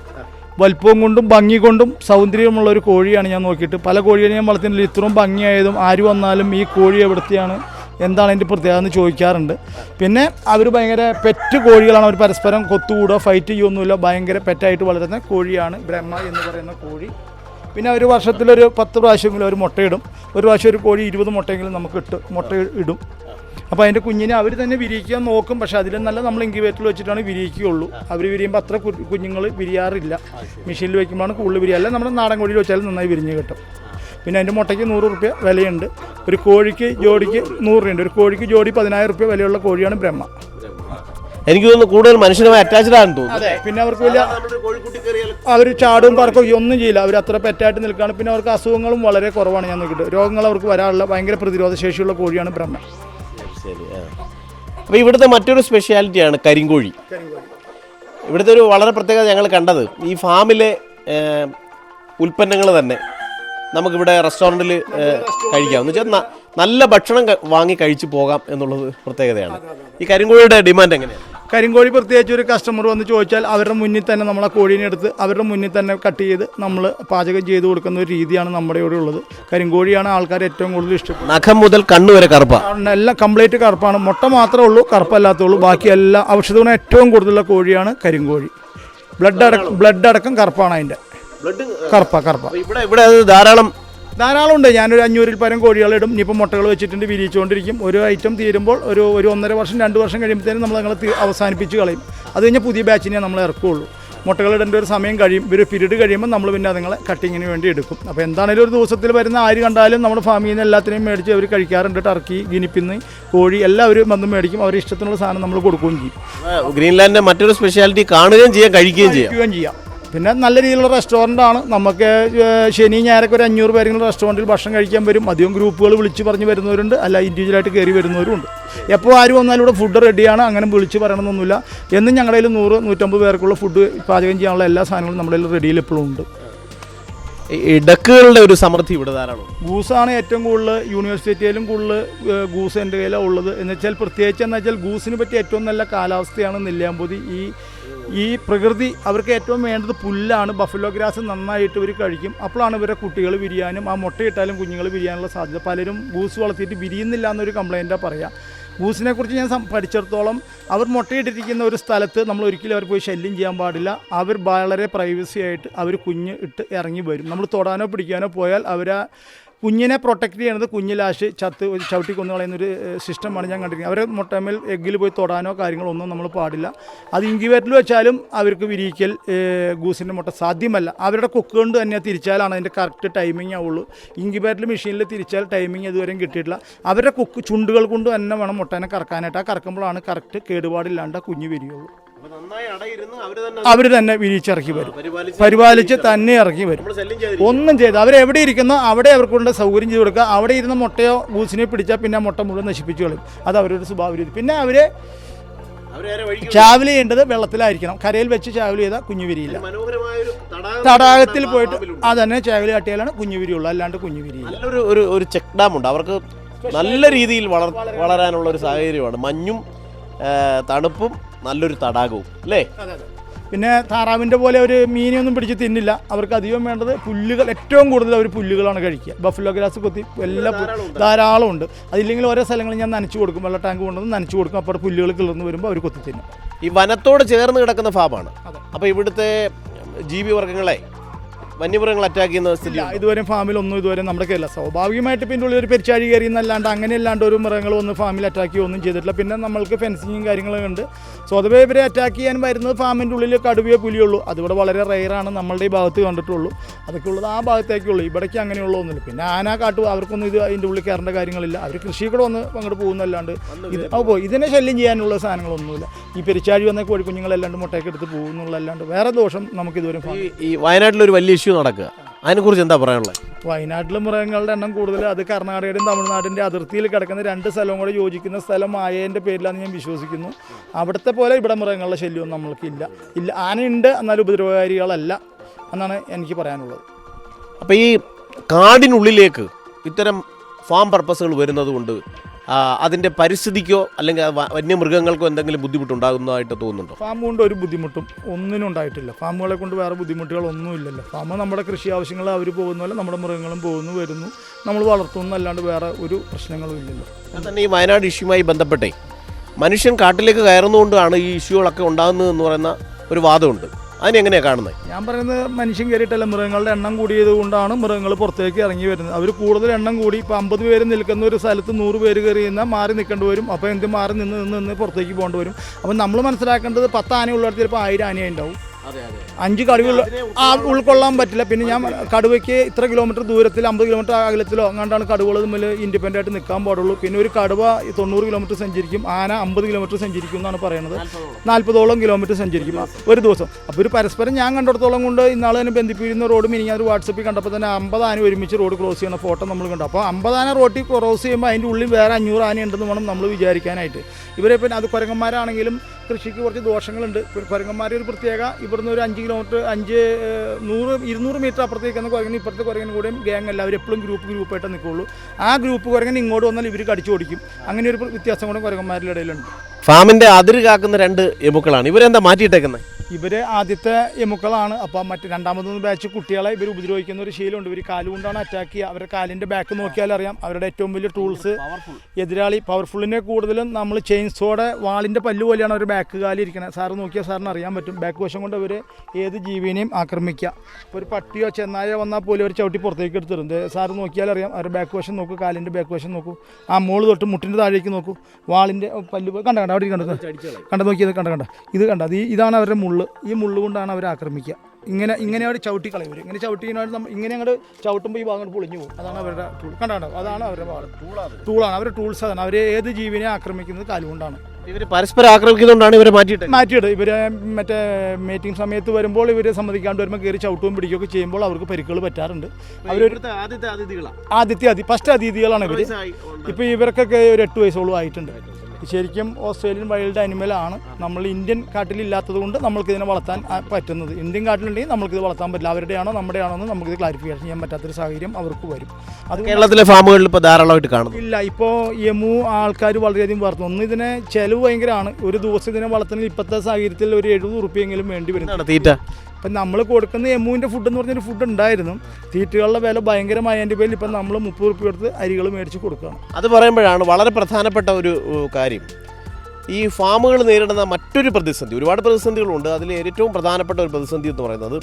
വലിപ്പവും കൊണ്ടും ഭംഗി കൊണ്ടും സൗന്ദര്യമുള്ള ഒരു കോഴിയാണ് ഞാൻ നോക്കിയിട്ട്. പല കോഴികളെ ഞാൻ വളർത്തിയില്ല ഇത്രയും ഭംഗിയായതും ആര് വന്നാലും ഈ കോഴി എവിടുത്തെയാണ് എന്താണ് അതിന്റെ പ്രത്യേകത എന്ന് ചോദിക്കാറുണ്ട്. പിന്നെ അവർ ഭയങ്കര പെറ്റ് കോഴികളാണ്. അവർ പരസ്പരം കൊത്തുകൂടുക ഫൈറ്റ് ചെയ്യൊന്നുമില്ല ഭയങ്കര പെറ്റായിട്ട് വളരുന്ന കോഴിയാണ് ബ്രഹ്മ എന്ന് പറയുന്ന കോഴി. പിന്നെ ഒരു വർഷത്തിലൊരു പത്ത് പ്രാവശ്യമെങ്കിലും അവർ മുട്ടയിടും. ഒരു പ്രാവശ്യം ഒരു കോഴി ഇരുപത് മുട്ടയെങ്കിലും നമുക്ക് ഇട്ട് മുട്ട ഇടും. അപ്പോൾ അതിന്റെ കുഞ്ഞിനെ അവർ തന്നെ വിരിയിക്കാൻ നോക്കും. പക്ഷേ അതിലും നല്ല നമ്മൾ ഇൻക്യുബേറ്ററിൽ വെച്ചിട്ടാണ് വിരിയിക്കുകയുള്ളൂ. അവർ വിരിയുമ്പോൾ അത്ര കുഞ്ഞുങ്ങൾ വിരിയാറില്ല. മെഷീനിൽ വയ്ക്കുമ്പോഴാണ് കൂടുതൽ വിരിയാല്ല നമ്മുടെ നാടൻ കോഴിയിൽ വെച്ചാൽ നന്നായി വിരിഞ്ഞ് കിട്ടും. പിന്നെ അതിന്റെ മുട്ടയ്ക്ക് നൂറ് റുപ്യ വിലയുണ്ട്. ഒരു കോഴിക്ക് ജോഡിക്ക് നൂറ് രൂപയുണ്ട്. ഒരു കോഴിക്ക് ജോഡി പതിനായിരം റുപ്യ വിലയുള്ള കോഴിയാണ് ബ്രഹ്മ. എനിക്ക് തോന്നുന്നു കൂടുതൽ മനുഷ്യനുമായി അറ്റാച്ച്ഡ് ആണെന്ന് തോന്നുന്നു. പിന്നെ അവർക്ക് വലിയ അവർ ചാടും പറക്കും ഒന്നും ചെയ്യില്ല. അവർ അത്ര പെറ്റായിട്ട് നിൽക്കുകയാണ്. പിന്നെ അവർക്ക് അസുഖങ്ങളും വളരെ കുറവാണ് ഞാൻ നോക്കിയിട്ട്. രോഗങ്ങൾ അവർക്ക് വരാനുള്ള ഭയങ്കര പ്രതിരോധ ശേഷിയുള്ള കോഴിയാണ് ബ്രഹ്മ. അപ്പോൾ ഇവിടുത്തെ മറ്റൊരു സ്പെഷ്യാലിറ്റിയാണ് കരിങ്കോഴി. ഇവിടുത്തെ ഒരു വളരെ പ്രത്യേകത ഞങ്ങൾ കണ്ടത് ഈ ഫാമിലെ ഉൽപ്പന്നങ്ങൾ തന്നെ നമുക്കിവിടെ റെസ്റ്റോറന്റിൽ കഴിക്കാം. എന്ന് വെച്ചാൽ നല്ല ഭക്ഷണം വാങ്ങി കഴിച്ചു പോകാം എന്നുള്ളത് പ്രത്യേകതയാണ്. ഈ കരിങ്കോഴിയുടെ ഡിമാൻഡ് എങ്ങനെയാണ്? കരിങ്കോഴി പ്രത്യേകിച്ച് ഒരു കസ്റ്റമർ വന്ന് ചോദിച്ചാൽ അവരുടെ മുന്നിൽ തന്നെ നമ്മൾ ആ കോഴീനെ എടുത്ത് അവരുടെ മുന്നിൽ തന്നെ കട്ട് ചെയ്ത് നമ്മൾ പാചകം ചെയ്ത് കൊടുക്കുന്ന ഒരു രീതിയാണ് നമ്മുടെ ഇവിടെ ഉള്ളത്. കരിങ്കോഴിയാണ് ആൾക്കാർ ഏറ്റവും കൂടുതൽ ഇഷ്ടപ്പെടുന്നത്. നഖം മുതൽ കണ്ണു വരെ കറുപ്പാണ് എല്ലാം കംപ്ലീറ്റ് കറുപ്പാണ്. മുട്ട മാത്രമേ ഉള്ളൂ കറുപ്പല്ലാത്തുള്ളൂ ബാക്കി എല്ലാ ഔഷധ ഗുണം ഏറ്റവും കൂടുതലുള്ള കോഴിയാണ് കരിങ്കോഴി. ബ്ലഡ് അടക്കം ബ്ലഡ് അടക്കം കറുപ്പാണ് അതിന്റെ. ബ്ലഡ് കറുപ്പ കറുപ്പ. ഇവിടെ ഇവിടെ ധാരാളം ധാരാളം ഉണ്ട് ഞാനൊരു അഞ്ഞൂറിൽ പരം കോഴികളിടും. ഇനിയിപ്പോൾ മുട്ടകൾ വെച്ചിട്ടുണ്ട് വിരിയിച്ചുകൊണ്ടിരിക്കും. ഒരു ഐറ്റം തീരുമ്പോൾ ഒരു ഒരു ഒന്നര വർഷം രണ്ട് വർഷം കഴിയുമ്പോഴത്തേനും നമ്മൾ നിങ്ങൾ അവസാനിപ്പിച്ച് കളയും. അത് കഴിഞ്ഞാൽ പുതിയ ബാച്ചിനെ നമ്മൾ ഇറക്കുകയുള്ളൂ മുട്ടകളിടേണ്ട ഒരു സമയം കഴിയും. ഒരു പീരീഡ് കഴിയുമ്പോൾ നമ്മൾ പിന്നെ അതുങ്ങളെ കട്ടിങ്ങിന് വേണ്ടി എടുക്കും. അപ്പോൾ എന്താണെങ്കിലും ഒരു ദിവസത്തിൽ വരുന്ന ആര് കണ്ടാലും നമ്മുടെ ഫാമിൽ നിന്ന് എല്ലാത്തിനെയും മേടിച്ച് അവർ കഴിക്കാറുണ്ട്. ടർക്കി ഗിനിപ്പിന്ന് കോഴി എല്ലാവരും വന്ന് മേടിക്കും. അവരുടെ ഇഷ്ടത്തിനുള്ള സാധനം നമ്മൾ കൊടുക്കുകയും ചെയ്യും. ഗ്രീൻലാൻഡിന്റെ മറ്റൊരു സ്പെഷ്യാലിറ്റി കാണുകയും ചെയ്യാം. കഴിക്കുകയും ചെയ്യാം. പിന്നെ നല്ല രീതിയിലുള്ള റെസ്റ്റോറന്റ് ആണ്. നമുക്ക് ശനി ഞായറൊക്കെ ഒരു അഞ്ഞൂറ് പേരെങ്കിലും റെസ്റ്റോറന്റിൽ ഭക്ഷണം കഴിക്കാൻ വരും. അധികം ഗ്രൂപ്പുകൾ വിളിച്ച് പറഞ്ഞ് വരുന്നവരുണ്ട്. അല്ല ഇൻഡിവിജ്വലായിട്ട് കയറി വരുന്നവരുണ്ട് എപ്പോൾ ആര് വന്നാലും ഇവിടെ ഫുഡ് റെഡിയാണ് അങ്ങനെ വിളിച്ച് പറയണമെന്നൊന്നുമില്ല എന്നും ഞങ്ങളുടെ കയ്യിൽ നൂറ് നൂറ്റമ്പത് പേർക്കുള്ള ഫുഡ് പാചകം ചെയ്യാനുള്ള എല്ലാ സാധനങ്ങളും നമ്മുടെ കയ്യിൽ റെഡിയിൽ എപ്പോഴും ഉണ്ട്. ഈ ഒരു സമൃദ്ധി ഇവിടെ ധാരാളം ഗൂസാണ് ഏറ്റവും കൂടുതൽ യൂണിവേഴ്സിറ്റിയിലും കൂടുതൽ ഗൂസ് എന്റെ കയ്യിലാണ് ഉള്ളത്. എന്ന് വെച്ചാൽ പ്രത്യേകിച്ച് എന്ന് വെച്ചാൽ ഗൂസിന് പറ്റി ഏറ്റവും നല്ല കാലാവസ്ഥയാണ് നെല്ലിയാമ്പതി. ഈ ഈ പ്രകൃതി അവർക്ക് ഏറ്റവും വേണ്ടത് പുല്ലാണ്. ബഫലോ ഗ്രാസ് നന്നായിട്ട് ഇവർ കഴിക്കും. അപ്പോഴാണ് ഇവരുടെ കുട്ടികൾ വിരിയാനും ആ മുട്ടയിട്ടാലും കുഞ്ഞുങ്ങൾ വിരിയാനുള്ള സാധ്യത. പലരും ഗൂസ് വളർത്തിയിട്ട് വിരിയുന്നില്ല എന്നൊരു കംപ്ലൈന്റാണ് പറയുക ഗൂസിനെ കുറിച്ച് ഞാൻ പഠിച്ചിടത്തോളം അവർ മുട്ടയിട്ടിരിക്കുന്ന ഒരു സ്ഥലത്ത് നമ്മൾ ഒരിക്കലും അവർ പോയി ശല്യം ചെയ്യാൻ പാടില്ല. അവർ വളരെ പ്രൈവസി ആയിട്ട് അവർ കുഞ്ഞ് ഇട്ട് ഇറങ്ങി വരും. നമ്മൾ തൊടാനോ പിടിക്കാനോ പോയാൽ അവർ കുഞ്ഞിനെ പ്രൊട്ടക്റ്റ് ചെയ്യണത് കുഞ്ഞ് ലാശ് ചത്ത് ചവിട്ടി കൊന്നു കളയുന്നൊരു സിസ്റ്റമാണ് ഞാൻ കണ്ടിരിക്കുന്നത്. അവരെ മുട്ടമേൽ എഗ്ഗിൽ പോയി തൊടാനോ കാര്യങ്ങളൊന്നും നമ്മൾ പാടില്ല. അത് ഇൻക്യുബേറ്ററിൽ വെച്ചാലും അവർക്ക് വിരിയിക്കൽ ഗൂസിന്റെ മുട്ട സാധ്യമല്ല. അവരുടെ കുക്ക് കൊണ്ട് തന്നെ തിരിച്ചാലാണ് അതിന്റെ കറക്റ്റ് ടൈമിംഗ് ആവുള്ളൂ. ഇൻക്യുബേറ്ററിൽ മെഷീനിൽ തിരിച്ചാൽ ടൈമിംഗ് ഇതുവരെയും കിട്ടിയിട്ടില്ല. അവരുടെ കുക്ക് ചുണ്ടുകൾ കൊണ്ട് തന്നെ വേണം മുട്ടനെ കറക്കാനായിട്ട്. ആ കറക്കുമ്പോഴാണ് കറക്റ്റ് കേടുപാടില്ലാണ്ട് കുഞ്ഞ് വിരിയുള്ളൂ. അവർ തന്നെ വിരിച്ചിറക്കി വരും. പരിപാലിച്ച് തന്നെ ഇറക്കി വരും. ഒന്നും ചെയ്ത് അവരെവിടെ ഇരിക്കുന്നോ അവിടെ അവർക്കുള്ള സൗകര്യം ചെയ്ത് കൊടുക്കുക. അവിടെ ഇരുന്ന മുട്ടയോ ഗൂസിനെ പിടിച്ചാൽ പിന്നെ മുട്ട മുഴുവൻ നശിപ്പിച്ചു കളയും. അത് അവരുടെ സ്വഭാവ രീതി. പിന്നെ അവർ ചാവൽ ചെയ്യേണ്ടത് വെള്ളത്തിലായിരിക്കണം. കരയിൽ വെച്ച് ചാവൽ ചെയ്താൽ കുഞ്ഞു വിരിയില്ല മനോഹരമായൊരു തടാകം തടാകത്തിൽ പോയിട്ട് അതന്നെ ചാവൽ കാട്ടിയാലാണ് കുഞ്ഞു വിരിയുള്ളൂ അല്ലാണ്ട് കുഞ്ഞു വിരിയില്ല നല്ലൊരു ഒരു ഒരു ചെക്ക് ഡാം ഉണ്ട്. അവർക്ക് നല്ല രീതിയിൽ വളർ വളരാനുള്ള ഒരു സാഹചര്യമാണ്. മഞ്ഞും തണുപ്പും നല്ലൊരു തടാകവും അല്ലേ? പിന്നെ താറാവിന്റെ പോലെ ഒരു മീനൊന്നും പിടിച്ച് തിന്നില്ല. അവർക്ക് അധികം വേണ്ടത് പുല്ലുകൾ ഏറ്റവും കൂടുതൽ അവർ പുല്ലുകളാണ് കഴിക്കുക. ബഫലോ ഗ്രാസ് കൊത്തി എല്ലാ ധാരാളം ഉണ്ട്. അതില്ലെങ്കിൽ ഓരോ സ്ഥലങ്ങളിൽ ഞാൻ നനച്ചു കൊടുക്കും. വെള്ള ടാങ്ക് കൊണ്ടുവന്ന് നനച്ചു കൊടുക്കും. അപ്പോൾ പുല്ലുകൾ കിളർന്ന് വരുമ്പോൾ അവർ കൊത്തി തിന്നും. ഈ വനത്തോട് ചേർന്ന് കിടക്കുന്ന ഫാമാണ്. അപ്പോൾ ഇവിടുത്തെ ജീവിവർഗങ്ങളെ വന്യമൃഗങ്ങൾ അറ്റാക്ക് ചെയ്യുന്ന സ്ഥിതി ഇതുവരെ ഫാമിൽ ഒന്നും ഇതുവരെ നമ്മുടെ കേരള സ്വാഭാവികമായിട്ട് പിന്നെ ഉള്ളിൽ ഒരു പെരിച്ചാഴി കയറി എന്നല്ലാണ്ട് അങ്ങനെ അല്ലാണ്ട് ഒരു മൃഗങ്ങൾ വന്ന് ഫാമിൽ അറ്റാക്ക് ചെയ്യുക ഒന്നും ചെയ്തിട്ടില്ല. പിന്നെ നമ്മൾക്ക് ഫെൻസിങ്ങും കാര്യങ്ങളും ഉണ്ട്. സ്വതവേ ഇവരെ അറ്റാക്ക് ചെയ്യാൻ വരുന്നത് ഫാമിന്റെ ഉള്ളിൽ കടുവയോ പുലിയുള്ളൂ അതിവിടെ വളരെ റെയറാണ് നമ്മളുടെ ഈ ഭാഗത്ത് കണ്ടിട്ടുള്ളൂ. അതൊക്കെ ഉള്ളത് ആ ഭാഗത്തേക്കുള്ളൂ. ഇവിടേക്ക് അങ്ങനെയുള്ള ഒന്നുമില്ല. പിന്നെ ആന കാട്ടു അവർക്കൊന്നും ഇത് അതിന്റെ ഉള്ളിൽ കയറേണ്ട കാര്യങ്ങളില്ല. അവർ കൃഷി കൂടെ വന്ന് അങ്ങോട്ട് പോകുന്നല്ലാണ്ട് ഇത് അപ്പോൾ ഇതിനെ ശല്യം ചെയ്യാനുള്ള സാധനങ്ങളൊന്നുമില്ല. ഈ പെരിച്ചാഴി വന്ന കോഴിക്കുഞ്ഞുങ്ങളല്ലാണ്ട് മുട്ടയൊക്കെ എടുത്ത് പോകുന്നുള്ളല്ലാണ്ട് വേറെ ദോഷം നമുക്ക് ഇതുവരെ ഈ ഈ വയനാട്ടിലൊരു വലിയ ഇഷ്യൂ നടക്കുക. അതിനെക്കുറിച്ച് എന്താ പറയാനുള്ളത്? വയനാട്ടിലെ മൃഗങ്ങളുടെ എണ്ണം കൂടുതൽ. അത് കർണാടകയുടെയും തമിഴ്നാടിന്റെ അതിർത്തിയിൽ കിടക്കുന്ന രണ്ട് സ്ഥലവും കൂടെ യോജിക്കുന്ന സ്ഥലം ആയതിന്റെ പേരിലാണെന്ന് ഞാൻ വിശ്വസിക്കുന്നു. അവിടുത്തെ പോലെ ഇവിടെ മൃഗങ്ങളുടെ ശല്യമൊന്നും നമ്മൾക്കില്ല ഇല്ല. ആനയുണ്ട് എന്നാൽ ഉപദ്രവകാരികളല്ല എന്നാണ് എനിക്ക് പറയാനുള്ളത്. അപ്പോൾ ഈ കാടിനുള്ളിലേക്ക് ഇത്തരം ഫാം പർപ്പസുകൾ വരുന്നത് കൊണ്ട് അതിന്റെ പരിസ്ഥിതിക്കോ അല്ലെങ്കിൽ വന്യമൃഗങ്ങൾക്കോ എന്തെങ്കിലും ബുദ്ധിമുട്ടുണ്ടാകുന്നതായിട്ട് തോന്നുന്നുണ്ടോ? ഫാം കൊണ്ട് ഒരു ബുദ്ധിമുട്ടും ഒന്നിനും ഉണ്ടായിട്ടില്ല. ഫാമുകളെ കൊണ്ട് വേറെ ബുദ്ധിമുട്ടുകളൊന്നും ഇല്ലല്ലോ ഫാം നമ്മുടെ കൃഷി ആവശ്യങ്ങൾ അവർ പോകുന്ന പോലെ നമ്മുടെ മൃഗങ്ങളും പോകുന്നു വരുന്നു. നമ്മൾ വളർത്തുന്നു അല്ലാണ്ട് വേറെ ഒരു പ്രശ്നങ്ങളും ഇല്ലല്ലോ. തന്നെ ഈ വയനാട് ഇഷ്യുമായി ബന്ധപ്പെട്ടേ മനുഷ്യൻ കാട്ടിലേക്ക് കയറുന്നതുകൊണ്ടാണ് ഈ ഇഷ്യൂകളൊക്കെ ഉണ്ടാകുന്നത് എന്ന് പറയുന്ന ഒരു വാദമുണ്ട്. അതിനെങ്ങനെയാണ് കാണുന്നത് ഞാൻ പറയുന്നത് മനുഷ്യൻ കയറിയിട്ടല്ല മൃഗങ്ങളുടെ എണ്ണം കൂടിയത് കൊണ്ടാണ് മൃഗങ്ങൾ പുറത്തേക്ക് ഇറങ്ങി വരുന്നത്. അവർ കൂടുതൽ എണ്ണം കൂടി ഇപ്പോൾ അമ്പത് പേര് നിൽക്കുന്ന ഒരു സ്ഥലത്ത് നൂറ് പേര് കയറി നിന്നാൽ മാറി നിൽക്കേണ്ടി വരും. അപ്പോൾ എന്ത് മാറി നിന്ന് നിന്ന് നിന്ന് പുറത്തേക്ക് പോകേണ്ടി വരും. അപ്പം നമ്മൾ മനസ്സിലാക്കേണ്ടത് പത്ത് ആന ഉള്ളിടത്ത് ചിലപ്പോൾ ആയിരം ആനയെ ഉണ്ടാവും. അതെ അതെ അഞ്ച് കടുവ ആ ഉൾക്കൊള്ളാൻ പറ്റില്ല. പിന്നെ ഞാൻ കടുവയ്ക്ക് ഇത്ര കിലോമീറ്റർ ദൂരത്തിൽ അമ്പത് കിലോമീറ്റർ അകലത്തിലോ അങ്ങാണ്ടാണ് കടുവകൾ തമ്മിൽ ഇൻഡിപെൻഡന്റ് ആയിട്ട് നിൽക്കാൻ പാടുള്ളൂ. പിന്നെ ഒരു കടുവ തൊണ്ണൂറ് കിലോമീറ്റർ സഞ്ചരിക്കും ആന അമ്പത് കിലോമീറ്റർ സഞ്ചരിക്കും എന്നാണ് പറയുന്നത്. നാൽപ്പതോളം കിലോമീറ്റർ സഞ്ചരിക്കും. ഒരു ദിവസം. അപ്പോൾ ഒരു പരസ്പരം ഞാൻ കണ്ടിടത്തോളം കൊണ്ട് ഇന്നാൾ തന്നെ ബന്ധിപ്പിക്കുന്ന റോഡ് മിനി ഞാൻ വാട്സപ്പിൽ കണ്ടപ്പോൾ തന്നെ അമ്പത് ആന ഒരുമിച്ച് റോഡ് ക്രോസ് ചെയ്യുന്ന ഫോട്ടോ നമ്മൾ കണ്ടു. അപ്പോൾ അമ്പത് ആന റോഡ് ക്രോസ് ചെയ്യുമ്പോൾ അതിന്റെ ഉള്ളിൽ വേറെ അഞ്ഞൂറ് ആന ഉണ്ടെന്ന് വേണം നമ്മൾ വിചാരിക്കാനായിട്ട്. ഇവരെ പിന്നെ അത് കുരങ്ങന്മാരാണെങ്കിലും കൃഷിക്ക് കുറച്ച് ദോഷങ്ങളുണ്ട്. കുരങ്ങന്മാർ ഒരു പ്രത്യേക ഇവിടുന്ന് ഒരു അഞ്ച് കിലോമീറ്റർ അഞ്ച് നൂറ് ഇരുന്നൂറ് മീറ്റർ അപ്പുറത്തേക്ക് നിന്ന് കുരങ്ങൻ. ഇപ്പുറത്തെ കുരങ്ങൻ കൂടെയും ഗ്യാങ് എല്ലാവരും എപ്പോഴും ഗ്രൂപ്പ് ഗ്രൂപ്പായിട്ട് നിൽക്കുള്ളൂ ആ ഗ്രൂപ്പ് കുരങ്ങൻ ഇങ്ങോട്ട് വന്നാൽ ഇവർ കടിച്ചു ഓടിക്കും. അങ്ങനെ ഒരു വ്യത്യാസം കൂടെ കുരങ്ങന്മാരുടെ ഇടയിലുണ്ട്. ഫാമിന്റെ അതിര് കാക്കുന്ന രണ്ട് എമുക്കളാണ് ഇവരെന്താ മാറ്റിയിട്ടേക്കുന്നത് ഇവർ ആദ്യത്തെ എമുക്കളാണ് അപ്പോൾ മറ്റ് രണ്ടാമതൊന്ന് ബാച്ച് കുട്ടികളെ ഇവർ ഉപദ്രവിക്കുന്ന ഒരു ശീലമുണ്ട്. ഇവർ കാലുകൊണ്ടാണ് അറ്റാക്ക് ചെയ്യുക. അവരുടെ കാലിന്റെ ബാക്ക് നോക്കിയാൽ അറിയാം. അവരുടെ ഏറ്റവും വലിയ ടൂൾസ് എതിരാളി. പവർഫുള്ളിനെ കൂടുതലും നമ്മൾ ചെയിൻസോടെ വാളിന്റെ പല്ല് പോലെയാണ് അവർ ബാക്ക് കാലിരിക്കുന്നത് സാറ് നോക്കിയാൽ സാറിന് അറിയാൻ പറ്റും. ബാക്ക് വശം കൊണ്ട് അവർ ഏത് ജീവിനെയും ആക്രമിക്കുക ഒരു പട്ടിയോ ചെന്നായോ വന്നാൽ പോലും അവർ ചവിട്ടി പുറത്തേക്ക് എടുത്തിട്ടുണ്ട് സാറ് നോക്കിയാൽ അറിയാം അവരുടെ ബാക്ക് വശം നോക്കൂ കാലിന്റെ ബാക്ക് വശം നോക്കൂ. ആ മോൾ തൊട്ട് മുട്ടിന്റെ താഴേക്ക് നോക്കൂ. വാളിന്റെ പല്ല് കണ്ട കണ്ട അവിടെ കണ്ടത് കണ്ട. നോക്കിയത് കണ്ട കണ്ട. ഇത് കണ്ട അത് ഈ- ഇതാണ് അവരുടെ മുള്ള്. ഈ മുള്ള് കൊണ്ടാണ് അവർ ആക്രമിക്കുക. ഇങ്ങനെ ഇങ്ങനെ അവർ ചവിട്ടി കളയും അവർ ഇങ്ങനെ ചവിട്ടി ഇങ്ങനെ അങ്ങോട്ട് ചവിട്ടുമ്പോൾ ഈ ഭാഗം പൊളിഞ്ഞു പോകും. അതാണ് അവരുടെ ടൂൾ കണ്ട കണ്ടോ അതാണ് അവരുടെ ഭാഗം. ടൂളാണ് അവരുടെ ടൂൾസ് അതാണ്. അവർ ഏത് ജീവിനെ ആക്രമിക്കുന്നത് കാലുകൊണ്ടാണ്. ഇവർ പരസ്പരം ആക്രമിക്കുന്നതുകൊണ്ടാണ് ഇവരെ മാറ്റിയിട്ട് മാറ്റിയിട്ട് ഇവർ മറ്റേ മീറ്റിംഗ് സമയത്ത് വരുമ്പോൾ ഇവരെ സമ്മതിക്കാണ്ട് വരുമ്പോൾ കയറി ചവിട്ടുകയും പിടിക്കുകയൊക്കെ ചെയ്യുമ്പോൾ അവർക്ക് പരിക്കുകൾ പറ്റാറുണ്ട്. അവരൊരു ആദ്യത്തെ അതിഥികളാണ് ആദ്യത്തെ അതി ഫസ്റ്റ് അതിഥികളാണ് ഇവർ ഇപ്പോൾ ഇവർക്കൊക്കെ ഒരു എട്ട് വയസ്സോളം ആയിട്ടുണ്ട്. ശരിക്കും ഓസ്ട്രേലിയൻ വൈൽഡ് അനിമലാണ് നമ്മൾ ഇന്ത്യൻ കാട്ടിലില്ലാത്തത് കൊണ്ട് നമ്മൾക്ക് ഇതിനെ വളർത്താൻ പറ്റുന്നത്. ഇന്ത്യൻ കാട്ടിലുണ്ടെങ്കിൽ നമ്മൾക്കിത് വളർത്താൻ പറ്റില്ല. അവരുടെയാണോ നമ്മുടെയാണോ എന്ന് നമുക്കിത് ക്ലാരിഫിക്കേഷൻ ചെയ്യാൻ പറ്റാത്തൊരു സാഹചര്യം അവർക്ക് വരും. അത് കേരളത്തിലെ ഫാമുകളിൽ ഇപ്പോൾ ധാരാളമായിട്ട് കാണുന്നു ഇല്ല ഇപ്പോൾ യമു ആൾക്കാർ വളരെയധികം വളർത്തുന്നു. ഒന്ന് ഇതിനെ ചെലവ് ഭയങ്കരമാണ്. ഒരു ദിവസം ഇതിനെ വളർത്തുന്നതിൽ ഇപ്പോഴത്തെ സാഹചര്യത്തിൽ ഒരു എഴുപത് ഉറുപ്പിയെങ്കിലും വേണ്ടി വരും. എന്താണ് തീറ്റ? ഇപ്പം നമ്മൾ കൊടുക്കുന്ന എമ്മുവിന്റെ ഫുഡ് എന്ന് പറഞ്ഞൊരു ഫുഡ് ഉണ്ടായിരുന്നു. തീറ്റകളുടെ വില ഭയങ്കരമായതിന്റെ പേരിൽ ഇപ്പം നമ്മൾ മുപ്പത് റുപ്യ കൊടുത്ത് അരികൾ മേടിച്ച് കൊടുക്കുകയാണ്. അത് പറയുമ്പോഴാണ് വളരെ പ്രധാനപ്പെട്ട ഒരു കാര്യം. ഈ ഫാമുകൾ നേരിടുന്ന മറ്റൊരു പ്രതിസന്ധി ഒരുപാട് പ്രതിസന്ധികളുണ്ട്. അതിൽ ഏറ്റവും പ്രധാനപ്പെട്ട ഒരു പ്രതിസന്ധി എന്ന് പറയുന്നത്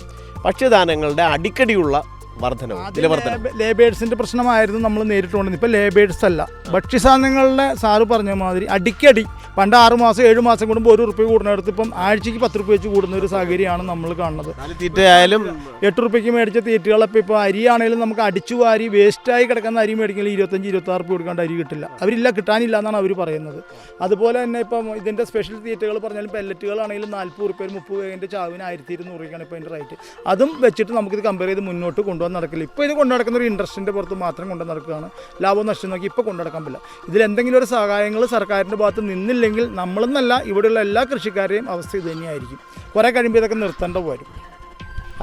ഭക്ഷ്യധാന്യങ്ങളുടെ അടിക്കടിയുള്ള വർധനവ് ലേബേഴ്സിന്റെ പ്രശ്നമായിരുന്നു നമ്മൾ നേരിട്ടുകൊണ്ടിരുന്നത്. ഇപ്പൊ ലേബേഴ്സ് അല്ല ഭക്ഷ്യസാധനങ്ങളുടെ സാറ് പറഞ്ഞ മാതിരി അടിക്കടി പണ്ട് ആറു മാസം ഏഴു മാസം കൂടുമ്പോൾ ഒരു റുപ്യ കൂടുന്നിടത്ത് ഇപ്പം ആഴ്ചയ്ക്ക് പത്ത് റുപ്യ വെച്ച് കൂടുന്ന ഒരു സാഹചര്യമാണ് നമ്മൾ കാണുന്നത്. തീറ്റയായാലും എട്ട് റുപ്യക്ക് മേടിച്ച തീറ്റകളൊക്കെ ഇപ്പോൾ അരിയാണെങ്കിലും നമുക്ക് അടിച്ചു വാരി വേസ്റ്റായി കിടക്കുന്ന അരി മേടിക്കൽ ഇരുപത്തഞ്ച് ഇരുപത്താറ് റുപ്യ കൊടുക്കാണ്ട് അരി കിട്ടില്ല. അവരില്ല കിട്ടാനില്ല എന്നാണ് അവർ പറയുന്നത്. അതുപോലെ തന്നെ ഇപ്പം ഇതിന്റെ സ്പെഷ്യൽ തീറ്റകൾ പറഞ്ഞാലും പെല്ലറ്റുകളാണെങ്കിലും നാൽപ്പത് റുപ്യ മുപ്പത് രൂപേന്റെ ചാവിന് ആയിരത്തി ഇരുന്നൂറ് രൂപയ്ക്കാണ് ഇപ്പോൾ അതിന്റെ റേറ്റ് അതും വെച്ചിട്ട് നമുക്കിത് കമ്പയർ ചെയ്ത് മുന്നോട്ട് കൊണ്ടുപോകാൻ നടക്കില്ല. ഇപ്പോൾ ഇത് കൊണ്ടു നടക്കുന്ന ഒരു ഇൻട്രസ്റ്റിന്റെ പുറത്ത് മാത്രം കൊണ്ടു നടക്കുകയാണ്. ലാഭം നഷ്ടം നോക്കി ഇപ്പോൾ കൊണ്ടു നടക്കാൻ പറ്റില്ല. ഇതിൽ എന്തെങ്കിലും ഒരു സഹായങ്ങൾ സർക്കാരിന്റെ ഭാഗത്ത് നിന്നില്ലെങ്കിൽ നമ്മളെന്നല്ല ഇവിടെയുള്ള എല്ലാ കൃഷിക്കാരെയും അവസ്ഥ ഇത് തന്നെയായിരിക്കും. കുറേ കഴിയുമ്പോൾ ഇതൊക്കെ നിർത്തേണ്ട വരും.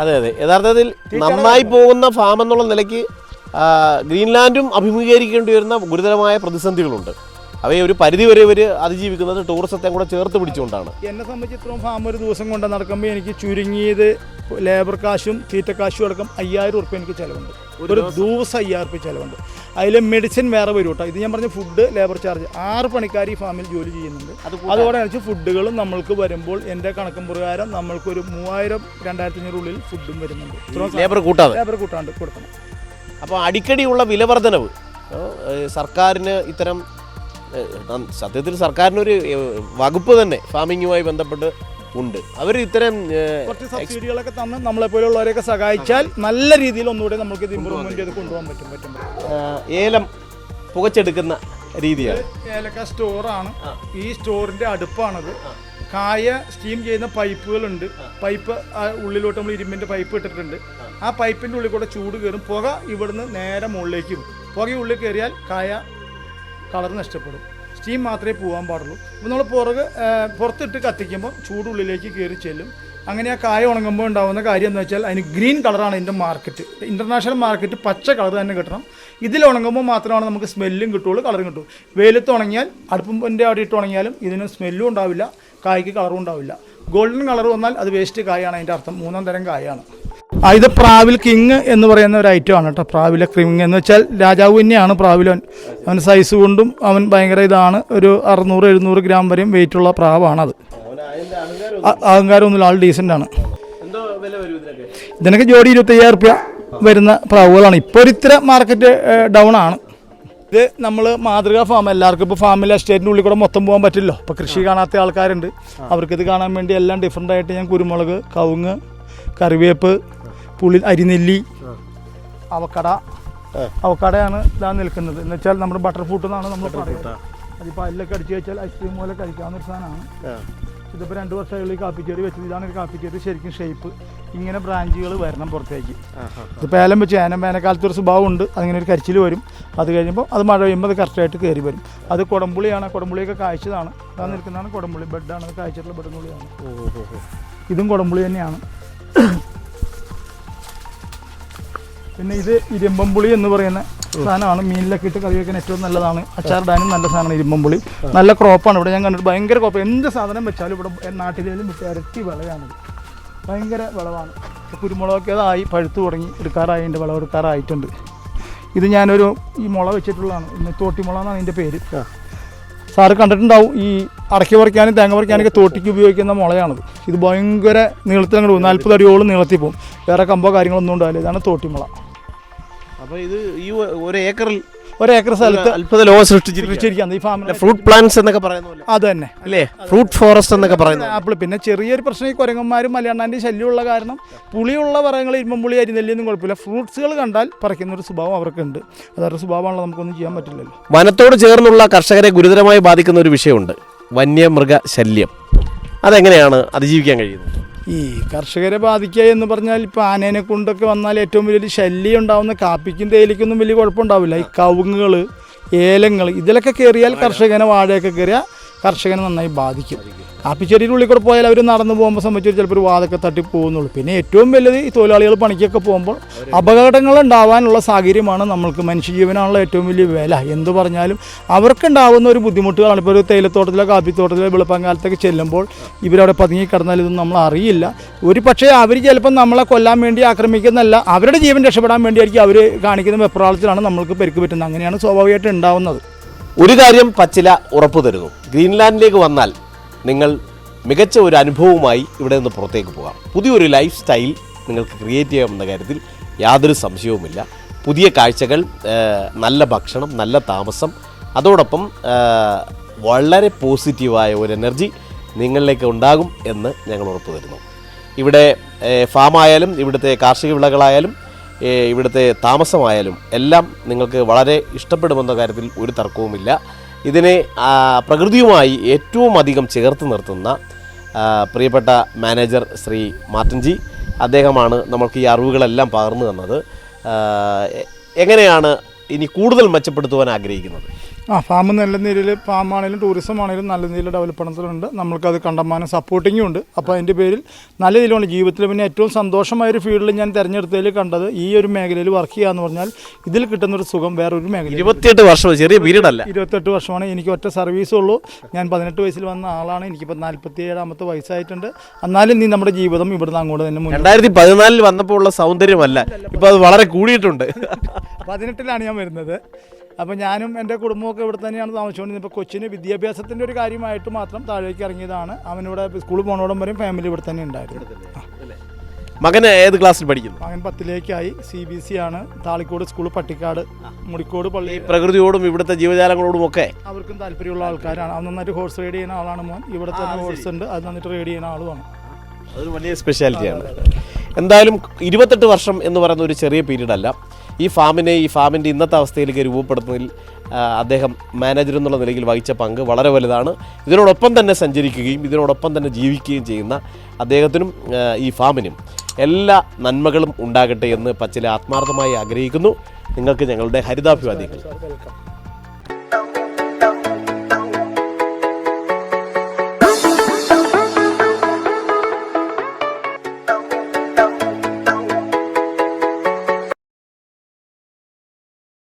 അതെ അതെ. യഥാർത്ഥത്തിൽ നന്നായി പോകുന്ന ഫാം എന്നുള്ള നിലയ്ക്ക് ഗ്രീൻലാൻഡും അഭിമുഖീകരിക്കേണ്ടി വരുന്ന ഗുരുതരമായ പ്രതിസന്ധികളുണ്ട്. അവയെ ഒരു പരിധി വരെ ഇവർ അതിജീവിക്കുന്നത് ടൂറിസത്തെ കൂടെ ചേർത്ത് പിടിച്ചുകൊണ്ടാണ്. എന്നെ സംബന്ധിച്ച് ഇത്രയും ഫാം ഒരു ദിവസം കൊണ്ട് നടക്കുമ്പോൾ എനിക്ക് ചുരുങ്ങിയത് ലേബർ കാശും തീറ്റ കാശും അടക്കം അയ്യായിരം ഉറുപ്പ്യ എനിക്ക് ചിലവുണ്ട്. ഒരു ദിവസം? അയ്യായിരം ഉറുപ്പ്യ ചിലവുണ്ട്. അതിൽ മെഡിസിൻ വേറെ വരും കേട്ടോ ഇത് ഞാൻ പറഞ്ഞ ഫുഡ് ലേബർ ചാർജ് ആറ് പണിക്കാർ ഈ ഫാമിൽ ജോലി ചെയ്യുന്നുണ്ട്. അതുപോലെ വെച്ച് ഫുഡുകളും നമ്മൾക്ക് വരുമ്പോൾ എന്റെ കണക്കും പ്രകാരം നമ്മൾക്കൊരു മൂവായിരം രണ്ടായിരത്തി അഞ്ഞൂറുള്ളിൽ ഫുഡും വരുന്നുണ്ട്. ലേബർ കൂട്ടാതെ? ലേബർ കൂട്ടാണ്ട് കൊടുക്കണം. അപ്പോൾ അടിക്കടിയുള്ള വിലവർധനവ് സർക്കാരിന് ഇത്തരം സത്യത്തിൽ സർക്കാരിനൊരു വകുപ്പ് തന്നെ ഫാമിങ്ങുമായി ബന്ധപ്പെട്ട് ഉണ്ട്. അവർ ഇത്തരം കുറച്ച് സബ്സിഡികളൊക്കെ തന്ന് നമ്മളെ പോലെയുള്ളവരെയൊക്കെ സഹായിച്ചാൽ നല്ല രീതിയിൽ ഒന്നുകൂടെ നമുക്ക് ഇത് ഇമ്പ്രൂവ്മെന്റ് ചെയ്ത് കൊണ്ടുപോകാൻ പറ്റും പറ്റും ഏലം പുകച്ചെടുക്കുന്ന രീതിയാണ്. ഏലക്ക സ്റ്റോറാണ് ഈ സ്റ്റോറിന്റെ അടുപ്പാണത്. കായ സ്റ്റീം ചെയ്യുന്ന പൈപ്പുകളുണ്ട്. പൈപ്പ് ഉള്ളിലോട്ട് നമ്മൾ ഇരുമ്പിന്റെ പൈപ്പ് ഇട്ടിട്ടുണ്ട്. ആ. പൈപ്പിന്റെ ഉള്ളിൽ കൂടെ ചൂട് കയറും. പുക ഇവിടുന്ന് നേരെ മുകളിലേക്കും പോകും പുക ഉള്ളിൽ കയറിയാൽ കായ കളർ നഷ്ടപ്പെടും. സ്റ്റീം മാത്രമേ പോകാൻ പാടുള്ളൂ. അപ്പോൾ നമ്മൾ പുറകെ പുറത്തിട്ട് കത്തിക്കുമ്പോൾ ചൂടുള്ളിലേക്ക് കയറി ചെല്ലും. അങ്ങനെ ആ കായ ഉണങ്ങുമ്പോൾ ഉണ്ടാകുന്ന കാര്യം എന്ന് വെച്ചാൽ അതിന് ഗ്രീൻ കളറാണ് ഇതിന്റെ മാർക്കറ്റ്. ഇന്റർനാഷണൽ മാർക്കറ്റ് പച്ച കളർ തന്നെ കിട്ടണം. ഇതിൽ ഉണങ്ങുമ്പോൾ മാത്രമാണ് നമുക്ക് സ്മെല്ലും കിട്ടുള്ളൂ കളറും കിട്ടുള്ളൂ. വെയിലത്ത് ഉണങ്ങിയാൽ അടുപ്പിന്റെ അവിടെ ഇട്ട് ഉണങ്ങിയാലും ഇതിന് സ്മെല്ലും ഉണ്ടാവില്ല കായ്ക്ക് കളറും ഉണ്ടാവില്ല. ഗോൾഡൻ കളർ വന്നാൽ അത് വേസ്റ്റ് കായാണ് അതിന്റെ അർത്ഥം. മൂന്നാം തരം കായാണ്. ഇത് പ്രാവിൽ കിങ് എന്ന് പറയുന്ന ഒരു ഐറ്റം ആണ് കേട്ടോ. പ്രാവിലെ കിങ് എന്ന് വെച്ചാൽ രാജാവ് തന്നെയാണ് പ്രാവിലൻ അവൻ സൈസ് കൊണ്ടും അവൻ ഭയങ്കര ഇതാണ്. ഒരു അറുന്നൂറ് എഴുന്നൂറ് ഗ്രാം വരെയും വെയിറ്റ് ഉള്ള പ്രാവാണത്. അഹങ്കാരമൊന്നുമില്ല ആൾ ഡീസന്റ് ആണ്. ഇതിനൊക്കെ? ഇതിനൊക്കെ ജോഡി ഇരുപത്തയ്യായിരം റുപ്യ വരുന്ന പ്രാവുകളാണ്. ഇപ്പോൾ ഒരു ഇത്ര മാർക്കറ്റ് ഡൗൺ ആണ്. ഇത് നമ്മൾ മാതൃകാ ഫാം എല്ലാവർക്കും ഇപ്പോൾ ഫാമിലെ എസ്റ്റേറ്റിന്റെ ഉള്ളിൽ കൂടെ മൊത്തം പോകാൻ പറ്റില്ലോ ഇപ്പോൾ കൃഷി കാണാത്ത ആൾക്കാരുണ്ട്. അവർക്കിത് കാണാൻ വേണ്ടി എല്ലാം ഡിഫറെന്റ് ആയിട്ട് ഞാൻ കുരുമുളക് കവുങ്ങ് കറിവേപ്പ് പുളി അരിനെല്ലി അവക്കട അവക്കടയാണ് ഇതാ നിൽക്കുന്നത്. എന്ന് വെച്ചാൽ നമ്മുടെ ബട്ടർ ഫ്രൂട്ട് എന്നാണ് നമ്മൾ പറയുന്നത്. അതിപ്പോൾ അതിലൊക്കെ അടിച്ചു വെച്ചാൽ ഐസ്ക്രീം പോലെ കഴിക്കാവുന്ന ഒരു സാധനമാണ്. ഇതിപ്പോൾ രണ്ട് വർഷമായി കാപ്പിച്ചേരി വെച്ചത്. ഇതാണ് ഒരു കാപ്പിച്ചേരി ശരിക്കും ഷേപ്പ് ഇങ്ങനെ ബ്രാഞ്ചുകൾ വരണം പുറത്തേക്ക്. ഇതിപ്പോൾ ഏലം വെച്ച് ഏനം വേനൽക്കാലത്ത് ഒരു സ്വഭാവം ഉണ്ട്. അതിങ്ങനെ ഒരു കരിച്ചിൽ വരും. അത് കഴിയുമ്പോൾ അത് മഴ പെയ്യുമ്പോൾ അത് കറക്റ്റായിട്ട് കയറി വരും. അത് കുടംപുളിയാണ്. കുടംപുളിയൊക്കെ കായ്ച്ചതാണ്. അതാ നിൽക്കുന്നതാണ് കുടംപുളി. ബെഡാണ് കാഴ്ചയിട്ടുള്ള കായ്ച്ചിട്ടുള്ള ബെഡുപുളിയാണ് ഇതും കുടംപുളി തന്നെയാണ്. പിന്നെ ഇത് ഇരുമ്പമ്പുളി എന്ന് പറയുന്ന സാധനമാണ്. മീനിലൊക്കെ ഇട്ട് കറി വെക്കാൻ ഏറ്റവും നല്ലതാണ്. അച്ചാറിടാനും നല്ല സാധനമാണ് ഇരുമ്പമ്പുളി. നല്ല ക്രോപ്പാണ് ഇവിടെ ഞാൻ കണ്ടിട്ട് ഭയങ്കര ക്രോപ്പ് എന്ത് സാധനം വെച്ചാലും ഇവിടെ നാട്ടിലേലും വിട്ട് ഇരട്ടി വിളയാണിത് ഭയങ്കര വിളവാണ്. കുരുമുളകൊക്കെ അതായി പഴുത്ത് തുടങ്ങി എടുക്കാറായിട്ടുണ്ട്. ഇത് ഞാനൊരു ഈ മുള വെച്ചിട്ടുള്ളതാണ്. ഇന്ന് തോട്ടിമുള എന്നാണ് ഇതിന്റെ പേര് സാറ് കണ്ടിട്ടുണ്ടാവും ഈ അടക്കി പറിക്കാനും തേങ്ങ പറിക്കാനൊക്കെ തോട്ടിക്ക് ഉപയോഗിക്കുന്ന മുളയാണിത്. ഇത് ഭയങ്കര നീളത്തിൽ അങ്ങോട്ട് പോകും നാൽപ്പത് അടിയോളം നീളത്തിൽ പോകും. വേറെ കമ്പോ കാര്യങ്ങളൊന്നും ഉണ്ടാവില്ല. ഇതാണ് തോട്ടിമുള. അപ്പോൾ ഇത് ഈ ഒരു ഏക്കറിൽ ഒരേക്കർ സ്ഥലത്ത് അത്ഭുത ലോകം സൃഷ്ടിച്ചിരിക്കുകയാണ്. ഈ ഫ്രൂട്ട് പ്ലാന്റ്സ് എന്നൊക്കെ പറയുന്നത് പോലെ. അത് തന്നെ അല്ലേ? ഫ്രൂട്ട് ഫോറസ്റ്റ് എന്നൊക്കെ പറയുന്നത് ആപ്പിൾ പിന്നെ ചെറിയൊരു പ്രശ്നം ഈ കുരങ്ങന്മാരും മലയണ്ണാന്റെ ശല്യമുള്ള കാരണം പുളിയുള്ള വറങ്ങൾ ഇരുമ്പുളി അരിനെല്ലിയൊന്നും കുഴപ്പമില്ല. ഫ്രൂട്ട്സുകൾ കണ്ടാൽ പറിക്കുന്ന ഒരു സ്വഭാവം അവർക്കുണ്ട്. അതവരുടെ സ്വഭാവമാണല്ലോ നമുക്കൊന്നും ചെയ്യാൻ പറ്റില്ലല്ലോ. വനത്തോട് ചേർന്നുള്ള കർഷകരെ ഗുരുതരമായി ബാധിക്കുന്ന ഒരു വിഷയമുണ്ട്. വന്യമൃഗ ശല്യം. അതെങ്ങനെയാണ് അതിജീവിക്കാൻ കഴിയുന്നത്? ഈ കർഷകരെ ബാധിക്കുക എന്ന് പറഞ്ഞാൽ ഇപ്പോൾ ആനേനെ കൊണ്ടൊക്കെ വന്നാൽ ഏറ്റവും വലിയൊരു ശല്യം ഉണ്ടാവുന്ന കാപ്പിക്കും തേയിലയ്ക്കൊന്നും വലിയ കുഴപ്പമുണ്ടാവില്ല. ഈ കവുങ്ങുകൾ ഏലങ്ങൾ ഇതിലൊക്കെ കയറിയാൽ കർഷകനെ വാഴയൊക്കെ കയറിയാൽ കർഷകനെ നന്നായി ബാധിക്കും. കാപ്പിച്ചെടിയുടെ ഉള്ളിൽ കൂടെ പോയാൽ അവർ നടന്നു പോകുമ്പോൾ സംബന്ധിച്ച് ചിലപ്പോൾ ഒരു വാതൊക്കെ തട്ടി പോകുന്നുള്ളൂ. പിന്നെ ഏറ്റവും വലുത് ഈ തൊഴിലാളികൾ പണിക്കൊക്കെ പോകുമ്പോൾ അപകടങ്ങൾ ഉണ്ടാവാനുള്ള സാഹചര്യമാണ് നമ്മൾക്ക് മനുഷ്യജീവനാണുള്ള ഏറ്റവും വലിയ വില. എന്ത് പറഞ്ഞാലും അവർക്കുണ്ടാവുന്ന ഒരു ബുദ്ധിമുട്ടുകളാണ്. ഇപ്പോൾ ഒരു തേയിലത്തോട്ടത്തിലോ കാപ്പിത്തോട്ടത്തിലോ വെളുപ്പങ്കാലത്തൊക്കെ ചെല്ലുമ്പോൾ ഇവരവിടെ പതുങ്ങി കിടന്നാൽ ഇതൊന്നും നമ്മൾ അറിയില്ല. ഒരു പക്ഷേ അവർ ചിലപ്പോൾ നമ്മളെ കൊല്ലാൻ വേണ്ടി ആക്രമിക്കുന്നല്ല അവരുടെ ജീവൻ രക്ഷപ്പെടാൻ വേണ്ടിയായിരിക്കും അവർ കാണിക്കുന്ന വെപ്രാളത്തിലാണ് നമ്മൾക്ക് പെരുക്ക് പറ്റുന്നത്. അങ്ങനെയാണ് സ്വാഭാവികമായിട്ട് ഉണ്ടാവുന്നത്. ഒരു കാര്യം പച്ചില ഉറപ്പു തരുന്നു. ഗ്രീൻലാൻഡിലേക്ക് വന്നാൽ നിങ്ങൾ മികച്ച ഒരു അനുഭവവുമായി ഇവിടെ നിന്ന് പുറത്തേക്ക് പോകാം. പുതിയൊരു ലൈഫ് സ്റ്റൈൽ നിങ്ങൾക്ക് ക്രിയേറ്റ് ചെയ്യാമെന്ന കാര്യത്തിൽ യാതൊരു സംശയവുമില്ല. പുതിയ കാഴ്ചകൾ നല്ല ഭക്ഷണം നല്ല താമസം അതോടൊപ്പം വളരെ പോസിറ്റീവായ ഒരു എനർജി നിങ്ങളിലേക്ക് ഉണ്ടാകും എന്ന് ഞങ്ങൾ ഉറപ്പ് തരുന്നു ഇവിടെ ഫാം ആയാലും ഇവിടുത്തെ കാർഷിക വിളകളായാലും ഇവിടുത്തെ താമസമായാലും എല്ലാം നിങ്ങൾക്ക് വളരെ ഇഷ്ടപ്പെടുമെന്ന കാര്യത്തിൽ ഒരു തർക്കവുമില്ല. ഇതിനെ പ്രകൃതിയുമായി ഏറ്റവും അധികം ചേർത്ത് നിർത്തുന്ന പ്രിയപ്പെട്ട മാനേജർ ശ്രീ മാർട്ടിൻജി അദ്ദേഹമാണ് നമ്മൾക്ക് ഈ അറിവുകളെല്ലാം പകർന്നു തന്നത്. എങ്ങനെയാണ് ഇനി കൂടുതൽ മെച്ചപ്പെടുത്തുവാൻ ആഗ്രഹിക്കുന്നത്? ആ ഫാം നല്ല രീതിയിൽ ഫാം ആണെങ്കിലും ടൂറിസം ആണെങ്കിലും നല്ല രീതിയിൽ ഡെവലപ്മെന്റിലുണ്ട് നമ്മൾക്കത് കണ്ടമാനം സപ്പോർട്ടിങ്ങും ഉണ്ട്. അപ്പോൾ അതിന്റെ പേരിൽ നല്ല രീതിയിലാണ് ജീവിതത്തിൽ പിന്നെ ഏറ്റവും സന്തോഷമായൊരു ഫീൽഡിൽ ഞാൻ തിരഞ്ഞെടുത്തതിൽ കണ്ടത് ഈ ഒരു മേഖലയിൽ വർക്ക് ചെയ്യുക എന്ന് പറഞ്ഞാൽ ഇതിൽ കിട്ടുന്നൊരു സുഖം വേറൊരു മേഖല ഇരുപത്തിയെട്ട് വർഷം ചെറിയ പീരീഡല്ല ഇരുപത്തെട്ട് വർഷമാണ്. എനിക്ക് ഒറ്റ സർവീസേ ഉള്ളൂ. ഞാൻ പതിനെട്ട് വയസ്സിൽ വന്ന ആളാണ്. എനിക്കിപ്പോൾ നാൽപ്പത്തി ഏഴാമത്തെ വയസ്സായിട്ടുണ്ട്. എന്നാലും നീ നമ്മുടെ ജീവിതം ഇവിടുന്ന് അങ്ങോട്ട് തന്നെ രണ്ടായിരത്തി പതിനാലിൽ വന്നപ്പോൾ ഉള്ള സൗന്ദര്യമല്ല ഇപ്പോൾ അത് വളരെ കൂടിയിട്ടുണ്ട്. പതിനെട്ടിലാണ് ഞാൻ വരുന്നത്. അപ്പോൾ ഞാനും എന്റെ കുടുംബമൊക്കെ ഇവിടെ തന്നെയാണ് താമസിച്ചുകൊണ്ടിരുന്നത്. ഇപ്പോൾ കൊച്ചിന് വിദ്യാഭ്യാസത്തിന്റെ ഒരു കാര്യമായിട്ട് മാത്രം താഴേക്ക് ഇറങ്ങിയതാണ്. അവനിവിടെ സ്കൂളിൽ പോകണോടം വരെയും ഫാമിലി ഇവിടെ തന്നെ ഉണ്ടായിരുന്നു. മകൻ ഏത് ക്ലാസ്സിൽ പഠിക്കുന്നു? മകൻ പത്തിലേക്കായി സി ബി സി ആണ്. താളിക്കോട് സ്കൂൾ പട്ടിക്കാട് മുടിക്കോട് പള്ളി. പ്രകൃതിയോടും ഇവിടുത്തെ ജീവജാലങ്ങളോടും ഒക്കെ? അവർക്കും താല്പര്യമുള്ള ആൾക്കാരാണ്. അവൻ നന്നായിട്ട് ഹോഴ്സ് റൈഡ് ചെയ്യുന്ന ആളാണ് മോൻ. ഇവിടെ തന്നെ ഹോഴ്സ് ഉണ്ട്. അത് നന്നായിട്ട് റൈഡ് ചെയ്യുന്ന ആളുമാണ്. അതൊരു വലിയ സ്പെഷ്യാലിറ്റിയാണ് എന്തായാലും ഇരുപത്തെട്ട് വർഷം എന്ന് പറയുന്ന ഒരു ചെറിയ പീരീഡ് അല്ല. ഈ ഫാമിനെ ഈ ഫാമിന്റെ ഇന്നത്തെ അവസ്ഥയിലേക്ക് രൂപപ്പെടുത്തുന്നതിൽ അദ്ദേഹം മാനേജർ എന്നുള്ള നിലയിൽ വഹിച്ച പങ്ക് വളരെ വലുതാണ്. ഇതിനോടൊപ്പം തന്നെ സഞ്ചരിക്കുകയും ഇതിനോടൊപ്പം തന്നെ ജീവിക്കുകയും ചെയ്യുന്ന അദ്ദേഹത്തിനും ഈ ഫാമിനും എല്ലാ നന്മകളും ഉണ്ടാകട്ടെ എന്ന് പച്ചില ആത്മാർത്ഥമായി ആഗ്രഹിക്കുന്നു. നിങ്ങൾക്ക് ഞങ്ങളുടെ ഹരിതാഭിവാദികൾ